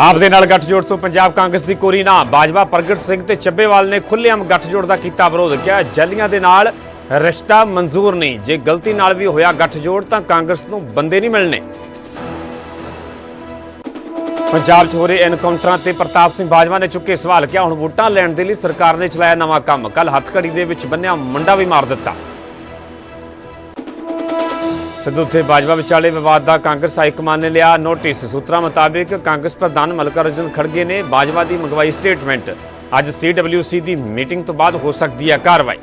ਆਪ ਦੇ ਨਾਲ ਗੱਠਜੋੜ ਤੋਂ ਪੰਜਾਬ ਕਾਂਗਰਸ ਦੀ ਕੋਰੀ ਨਾ। ਬਾਜਵਾ ਪ੍ਰਗਟ ਸਿੰਘ ਤੇ ਚੱਬੇਵਾਲ ਨੇ ਖੁੱਲ੍ਹੇਆਮ ਗੱਠਜੋੜ ਦਾ ਕੀਤਾ ਵਿਰੋਧ। ਕਿਹਾ ਜੱਲੀਆਂ ਦੇ ਨਾਲ ਰਿਸ਼ਤਾ ਮਨਜ਼ੂਰ ਨਹੀਂ। ਜੇ ਗਲਤੀ ਨਾਲ ਵੀ ਹੋਇਆ ਗੱਠਜੋੜ, ਤਾਂ ਕਾਂਗਰਸ ਨੂੰ ਬੰਦੇ ਨਹੀਂ ਮਿਲਣੇ। ਪੰਜਾਬ 'ਚ ਹੋ ਰਹੇ ਐਨਕਾਊਂਟਰਾਂ ਤੇ ਪ੍ਰਤਾਪ ਸਿੰਘ ਬਾਜਵਾ ਨੇ ਚੁੱਕੇ ਸਵਾਲ। ਕਿਹਾ, ਹੁਣ ਵੋਟਾਂ ਲੈਣ ਦੇ ਲਈ ਸਰਕਾਰ ਨੇ ਚਲਾਇਆ ਨਵਾਂ ਕੰਮ। ਕੱਲ ਹੱਥਕੜੀ ਦੇ ਵਿੱਚ ਬੰਨਿਆ ਮੁੰਡਾ ਵੀ ਮਾਰ ਦਿੱਤਾ। ਸਿੱਧੂ ਤੇ ਬਾਜਵਾ ਵਿਚਾਲੇ ਵਿਵਾਦ ਦਾ ਕਾਂਗਰਸ ਹਾਈਕਮਾਨ ਨੇ ਲਿਆ ਨੋਟਿਸ। ਸੂਤਰਾਂ ਮੁਤਾਬਿਕ ਕਾਂਗਰਸ ਪ੍ਰਧਾਨ ਮਲਕਾਰਜੁਨ ਖੜਗੇ ਨੇ ਬਾਜਵਾ ਦੀ ਮੰਗਵਾਈ ਸਟੇਟਮੈਂਟ। ਅੱਜ ਸੀਡਬਲਯੂਸੀ ਦੀ ਮੀਟਿੰਗ ਤੋਂ ਬਾਅਦ ਹੋ ਸਕਦੀ ਹੈ ਕਾਰਵਾਈ।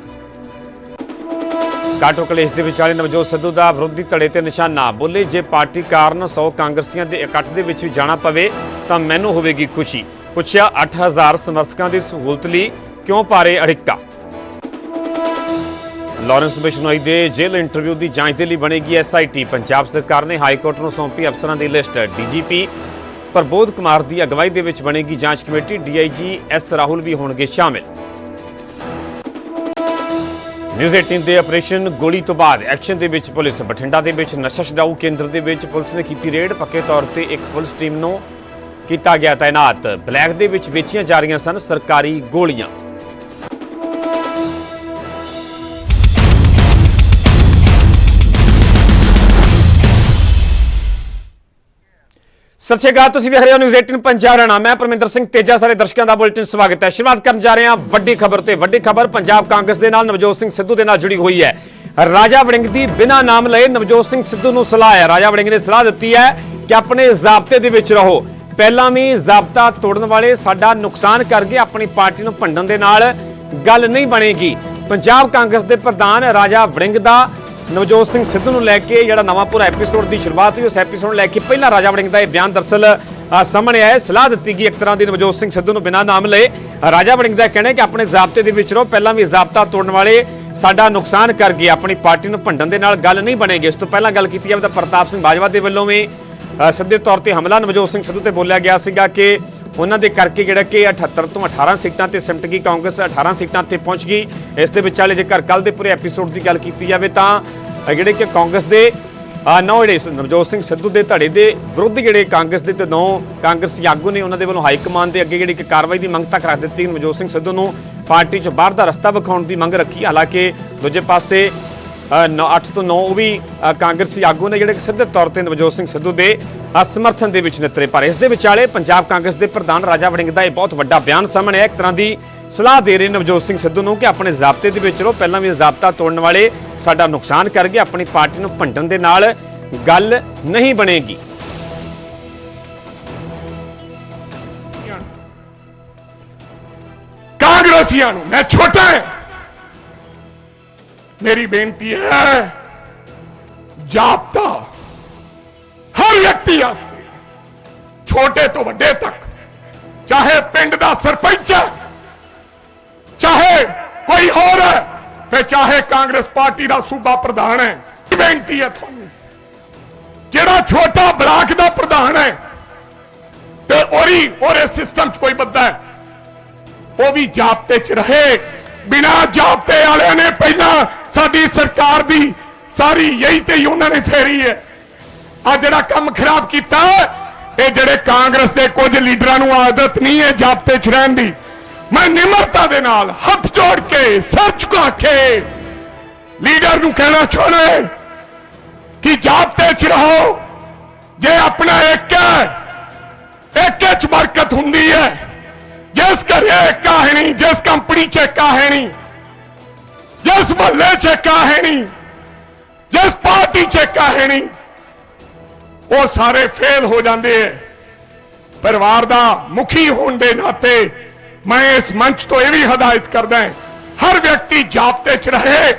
ਕਾਟੋ ਕਲੇਸ਼ ਦੇ ਵਿਚਾਲੇ ਨਵਜੋਤ ਸਿੱਧੂ ਦਾ ਵਿਰੋਧੀ ਧੜੇ ਤੇ ਨਿਸ਼ਾਨਾ। ਬੋਲੇ ਜੇ ਪਾਰਟੀ ਕਾਰਨ 100 ਕਾਂਗਰਸੀਆਂ ਦੇ ਇਕੱਠ ਦੇ ਵਿੱਚ ਵੀ ਜਾਣਾ ਪਵੇ, ਤਾਂ ਮੈਨੂੰ ਹੋਵੇਗੀ ਖੁਸ਼ੀ। ਪੁੱਛਿਆ 8000 ਸਮਰਥਕਾਂ ਦੀ ਸਹੂਲਤ ਲਈ ਕਿਉਂ ਪਾਰੇ ਅੜਿੱਕਾ? ਲਾਰੈਂਸ ਬਿਸ਼ਨੋਈ ਦੇ ਜੇਲ੍ਹ ਇੰਟਰਵਿਊ ਦੀ ਜਾਂਚ ਦੇ ਲਈ ਬਣੇਗੀ ਐਸਆਈਟੀ ਪੰਜਾਬ ਸਰਕਾਰ ਨੇ ਹਾਈ ਕੋਰਟ ਨੂੰ ਸੌਂਪੀ ਅਫਸਰਾਂ ਦੀ ਲਿਸਟ। ਡੀਜੀਪੀ ਪ੍ਰਬੋਧ ਕੁਮਾਰ ਦੀ ਅਗਵਾਈ ਦੇ ਵਿੱਚ ਬਣੇਗੀ ਜਾਂਚ ਕਮੇਟੀ। ਡੀਆਈਜੀ ਐਸ ਰਾਹੁਲ ਵੀ ਹੋਣਗੇ ਸ਼ਾਮਿਲ। ਨਿਊਜ਼ 18 ਦੇ ਆਪਰੇਸ਼ਨ ਗੋਲੀ ਤੋਂ ਬਾਅਦ ਐਕਸ਼ਨ ਦੇ ਵਿੱਚ ਪੁਲਿਸ। ਬਠਿੰਡਾ ਦੇ ਵਿੱਚ ਨਸ਼ਾ ਛਡਾਊ ਕੇਂਦਰ ਦੇ ਵਿੱਚ ਪੁਲਿਸ ਨੇ ਕੀਤੀ ਰੇਡ। ਪੱਕੇ ਤੌਰ ਤੇ ਇੱਕ ਪੁਲਿਸ ਟੀਮ ਨੂੰ ਕੀਤਾ ਗਿਆ ਤਾਇਨਾਤ। ਬਲੈਕ ਦੇ ਵਿੱਚ ਵੇਚੀਆਂ ਜਾ ਰਹੀਆਂ ਸਨ ਸਰਕਾਰੀ ਗੋਲੀਆਂ। ਸਤਿ ਸ਼੍ਰੀ ਅਕਾਲ, ਤੁਸੀਂ ਵੇਖ ਰਹੇ ਹੋ ਨਿਊਜ਼ 18 ਪੰਜਾਬ ਰਣਾ ਮੈਂ ਪਰਮਿੰਦਰ ਸਿੰਘ ਤੇਜਾ, ਸਾਰੇ ਦਰਸ਼ਕਾਂ ਦਾ ਬੁਲੇਟਿਨ ਸਵਾਗਤ ਹੈ। ਸ਼ੁਰੂਆਤ ਕਰਨ ਜਾ ਰਹੇ ਹਾਂ ਵੱਡੀ ਖਬਰ ਤੇ। ਵੱਡੀ ਖਬਰ ਪੰਜਾਬ ਕਾਂਗਰਸ ਦੇ ਨਾਲ ਨਵਜੋਤ ਸਿੰਘ ਸਿੱਧੂ ਦੇ ਨਾਲ ਜੁੜੀ ਹੋਈ ਹੈ। ਰਾਜਾ ਵੜਿੰਗ ਦੀ ਬਿਨਾ ਨਾਮ ਲਏ ਨਵਜੋਤ ਸਿੰਘ ਸਿੱਧੂ ਨੂੰ ਸਲਾਹ ਹੈ। ਰਾਜਾ ਵੜਿੰਗ ਨੇ ਸਲਾਹ ਦਿੱਤੀ ਹੈ ਕਿ ਆਪਣੇ ਜ਼ਾਬਤੇ ਦੇ ਵਿੱਚ ਰਹੋ। ਪਹਿਲਾਂ ਵੀ ਜ਼ਾਬਤਾ ਤੋੜਨ ਵਾਲੇ ਸਾਡਾ ਨੁਕਸਾਨ ਕਰਕੇ ਆਪਣੀ ਪਾਰਟੀ ਨੂੰ ਭੰਡਣ ਦੇ ਨਾਲ ਗੱਲ ਨਹੀਂ ਬਣੇਗੀ। ਪੰਜਾਬ ਕਾਂਗਰਸ ਦੇ ਪ੍ਰਧਾਨ ਰਾਜਾ ਵੜਿੰਗ ਦਾ ਨਵਜੋਤ ਸਿੰਘ ਸਿੱਧੂ ਨੂੰ ਲੈ ਕੇ ਜਿਹੜਾ ਨਵਾਂ ਪੂਰਾ ਐਪੀਸੋਡ ਦੀ ਸ਼ੁਰੂਆਤ ਹੋਈ, ਉਸ ਐਪੀਸੋਡ ਨੂੰ ਲੈ ਕੇ ਪਹਿਲਾਂ ਰਾਜਾ ਵੜਿੰਗ ਦਾ ਇਹ ਬਿਆਨ ਦਰਸਲ ਸਾਹਮਣੇ ਆਇਆ ਸਲਾਹ ਦਿੱਤੀ ਗਈ ਇੱਕ ਤਰ੍ਹਾਂ ਦੀ ਨਵਜੋਤ ਸਿੰਘ ਸਿੱਧੂ ਨੂੰ ਬਿਨਾਂ ਨਾਮ ਲਏ। ਰਾਜਾ ਵੜਿੰਗ ਦਾ ਕਹਿਣਾ ਕਿ ਆਪਣੇ ਜ਼ਾਬਤੇ ਦੇ ਵਿੱਚ ਰਹੋ, ਪਹਿਲਾਂ ਵੀ ਜ਼ਾਬਤਾ ਤੋੜਨ ਵਾਲੇ ਸਾਡਾ ਨੁਕਸਾਨ ਕਰ ਗਏ, ਆਪਣੀ ਪਾਰਟੀ ਨੂੰ ਭੰਡਣ ਦੇ ਨਾਲ ਗੱਲ ਨਹੀਂ ਬਣੇਗੀ। ਇਸ ਤੋਂ ਪਹਿਲਾਂ ਗੱਲ ਕੀਤੀ ਜਾਵੇ ਤਾਂ ਪ੍ਰਤਾਪ ਸਿੰਘ ਬਾਜਵਾ ਦੇ ਵੱਲੋਂ ਵੀ ਸਿੱਧੇ ਤੌਰ ਤੇ ਹਮਲਾ ਨਵਜੋਤ ਸਿੰਘ ਸਿੱਧੂ ਤੇ ਬੋਲਿਆ ਗਿਆ ਸੀਗਾ ਕਿ ਉਹਨਾਂ ਦੇ ਕਰਕੇ ਜਿਹੜਾ ਕਿ 78 ਤੋਂ 18 ਸੀਟਾਂ ਤੇ ਸਿਮਟ ਗਈ, ਕਾਂਗਰਸ 18 ਸੀਟਾਂ ਤੇ ਪਹੁੰਚ ਗਈ। ਇਸ ਦੇ ਵਿਚਾਲੇ ਜੇਕਰ ਕੱਲ ਦੇ ਪੂਰੇ ਐਪੀਸੋਡ ਦੀ ਗੱਲ ਕੀਤੀ ਜਾਵੇ ਤਾਂ ਜਿਹੜੇ ਕਿ ਕਾਂਗਰਸ ਦੇ ਆ ਨੌ ਜਿਹੜੇ ਨਵਜੋਤ ਸਿੰਘ ਸਿੱਧੂ ਦੇ ਧੜੇ ਦੇ ਵਿਰੁੱਧ ਜਿਹੜੇ ਕਾਂਗਰਸ ਦੇ ਤੇ ਨੌ ਕਾਂਗਰਸੀ ਆਗੂ ਨੇ ਉਹਨਾਂ ਦੇ ਵੱਲੋਂ ਹਾਈ ਕਮਾਨ ਦੇ ਅੱਗੇ ਜਿਹੜੀ ਕਿ ਕਾਰਵਾਈ ਦੀ ਮੰਗ ਤੱਕ ਰੱਖ ਦਿੱਤੀ। ਨਵਜੋਤ ਸਿੰਘ ਸਿੱਧੂ ਨੂੰ ਪਾਰਟੀ 'ਚ ਬਾਹਰ ਦਾ ਰਸਤਾ ਵਿਖਾਉਣ ਦੀ ਮੰਗ ਰੱਖੀ। ਹਾਲਾਂਕਿ ਦੂਜੇ ਪਾਸੇ 8 ਤੋਂ 9 ਉਹ ਵੀ ਕਾਂਗਰਸੀ ਆਗੂ ਨੇ ਜਿਹੜੇ ਸਿੱਧੇ ਤੌਰ ਤੇ ਨਵਜੋਤ ਸਿੰਘ ਸਿੱਧੂ ਦੇ ਸਮਰਥਨ ਦੇ ਵਿੱਚ ਨਿਤਰੇ ਪਰ ਇਸ ਦੇ ਵਿਚਾਲੇ ਪੰਜਾਬ ਕਾਂਗਰਸ ਦੇ ਪ੍ਰਧਾਨ ਰਾਜਾ ਵੜਿੰਗ ਦਾ ਇਹ ਬਹੁਤ ਵੱਡਾ ਬਿਆਨ ਸਾਹਮਣੇ ਆਇਆ। ਇੱਕ ਤਰ੍ਹਾਂ ਦੀ ਸਲਾਹ ਦੇ ਰਹੇ ਨਵਜੋਤ ਸਿੰਘ ਸਿੱਧੂ ਨੂੰ ਕਿ ਆਪਣੇ ਜ਼ਾਬਤੇ ਦੇ ਵਿੱਚ ਰਹੋ, ਪਹਿਲਾਂ ਵੀ ਜ਼ਾਬਤਾ ਤੋੜਨ ਵਾਲੇ ਸਾਡਾ ਨੁਕਸਾਨ ਕਰ ਗਏ ਆਪਣੀ ਪਾਰਟੀ ਨੂੰ ਭੰਡਣ ਦੇ ਨਾਲ ਗੱਲ ਨਹੀਂ ਬਣੇਗੀ। ਕਾਂਗਰਸੀਆਂ ਨੂੰ, ਮੈਂ ਛੋਟਾ ਹਾਂ। ਮੇਰੀ ਬੇਨਤੀ ਹੈ ਜਾਪਤਾ ਹਰ ਵਿਅਕਤੀ ਆਸੇ ਛੋਟੇ ਤੋਂ ਵੱਡੇ ਤੱਕ ਚਾਹੇ ਪਿੰਡ ਦਾ ਸਰਪੰਚ ਹੈ ਚਾਹੇ ਕੋਈ ਹੋਰ ਹੈ ਤੇ ਚਾਹੇ ਕਾਂਗਰਸ ਪਾਰਟੀ ਦਾ ਸੂਬਾ ਪ੍ਰਧਾਨ ਹੈ ਬੇਨਤੀ ਹੈ ਤੁਹਾਨੂੰ ਜਿਹੜਾ ਛੋਟਾ ਬਲਾਕ ਦਾ ਪ੍ਰਧਾਨ ਹੈ ਤੇ ਉਹਦੀ ਉਹਦੇ ਸਿਸਟਮ 'ਚ ਕੋਈ ਬੰਦਾ ਹੈ ਉਹ ਵੀ ਜਾਪਤੇ 'ਚ ਰਹੇ ਬਿਨਾ ਜਾਪਤੇ ਵਾਲਿਆਂ ਨੇ ਪਹਿਲਾਂ ਸਾਡੀ ਸਰਕਾਰ ਦੀ ਸਾਰੀ ਯਹੀ ਤੇ ਹੀ ਉਹਨਾਂ ਨੇ ਫੇਰੀ ਹੈ। ਆ ਜਿਹੜਾ ਕੰਮ ਖਰਾਬ ਕੀਤਾ, ਇਹ ਜਿਹੜੇ ਕਾਂਗਰਸ ਦੇ ਕੁਝ ਲੀਡਰਾਂ ਨੂੰ ਆਦਤ ਨਹੀਂ ਹੈ ਜਾਪਤੇ 'ਚ ਰਹਿਣ ਦੀ। ਮੈਂ ਨਿਮਰਤਾ ਦੇ ਨਾਲ ਹੱਥ ਜੋੜ ਕੇ ਸਿਰ ਝੁਕਾ ਕੇ ਲੀਡਰ ਨੂੰ ਕਹਿਣਾ ਚਾਹੁੰਦਾ ਹਾਂ ਕਿ ਜਾਪਤੇ 'ਚ ਰਹੋ। ਜੇ ਆਪਣਾ ਇੱਕ ਹੈ, ਇੱਕ 'ਚ ਬਰਕਤ ਹੁੰਦੀ ਹੈ। ਜਿਸ ਘਰੇ ਏਕਾ ਹੈ ਜਿਸ ਕੰਪਨੀ ਚ ਏਕਾ ਹੈ ਜਿਸ ਮਹੱਲੇ ਚ ਏਕਾ ਜਿਸ ਪਾਰਟੀ ਚ ਏਕਾ ਉਹ ਸਾਰੇ ਫੇਲ ਹੋ ਜਾਂਦੇ ਐ। ਪਰਿਵਾਰ ਦਾ ਮੁਖੀ ਹੋਣ ਦੇ ਨਾਤੇ ਮੈਂ ਇਸ ਮੰਚ ਤੋਂ ਇਹ ਵੀ ਹਦਾਇਤ ਕਰਦਾ ਹਰ ਵਿਅਕਤੀ ਜਾਬਤੇ ਚ ਰਹੇ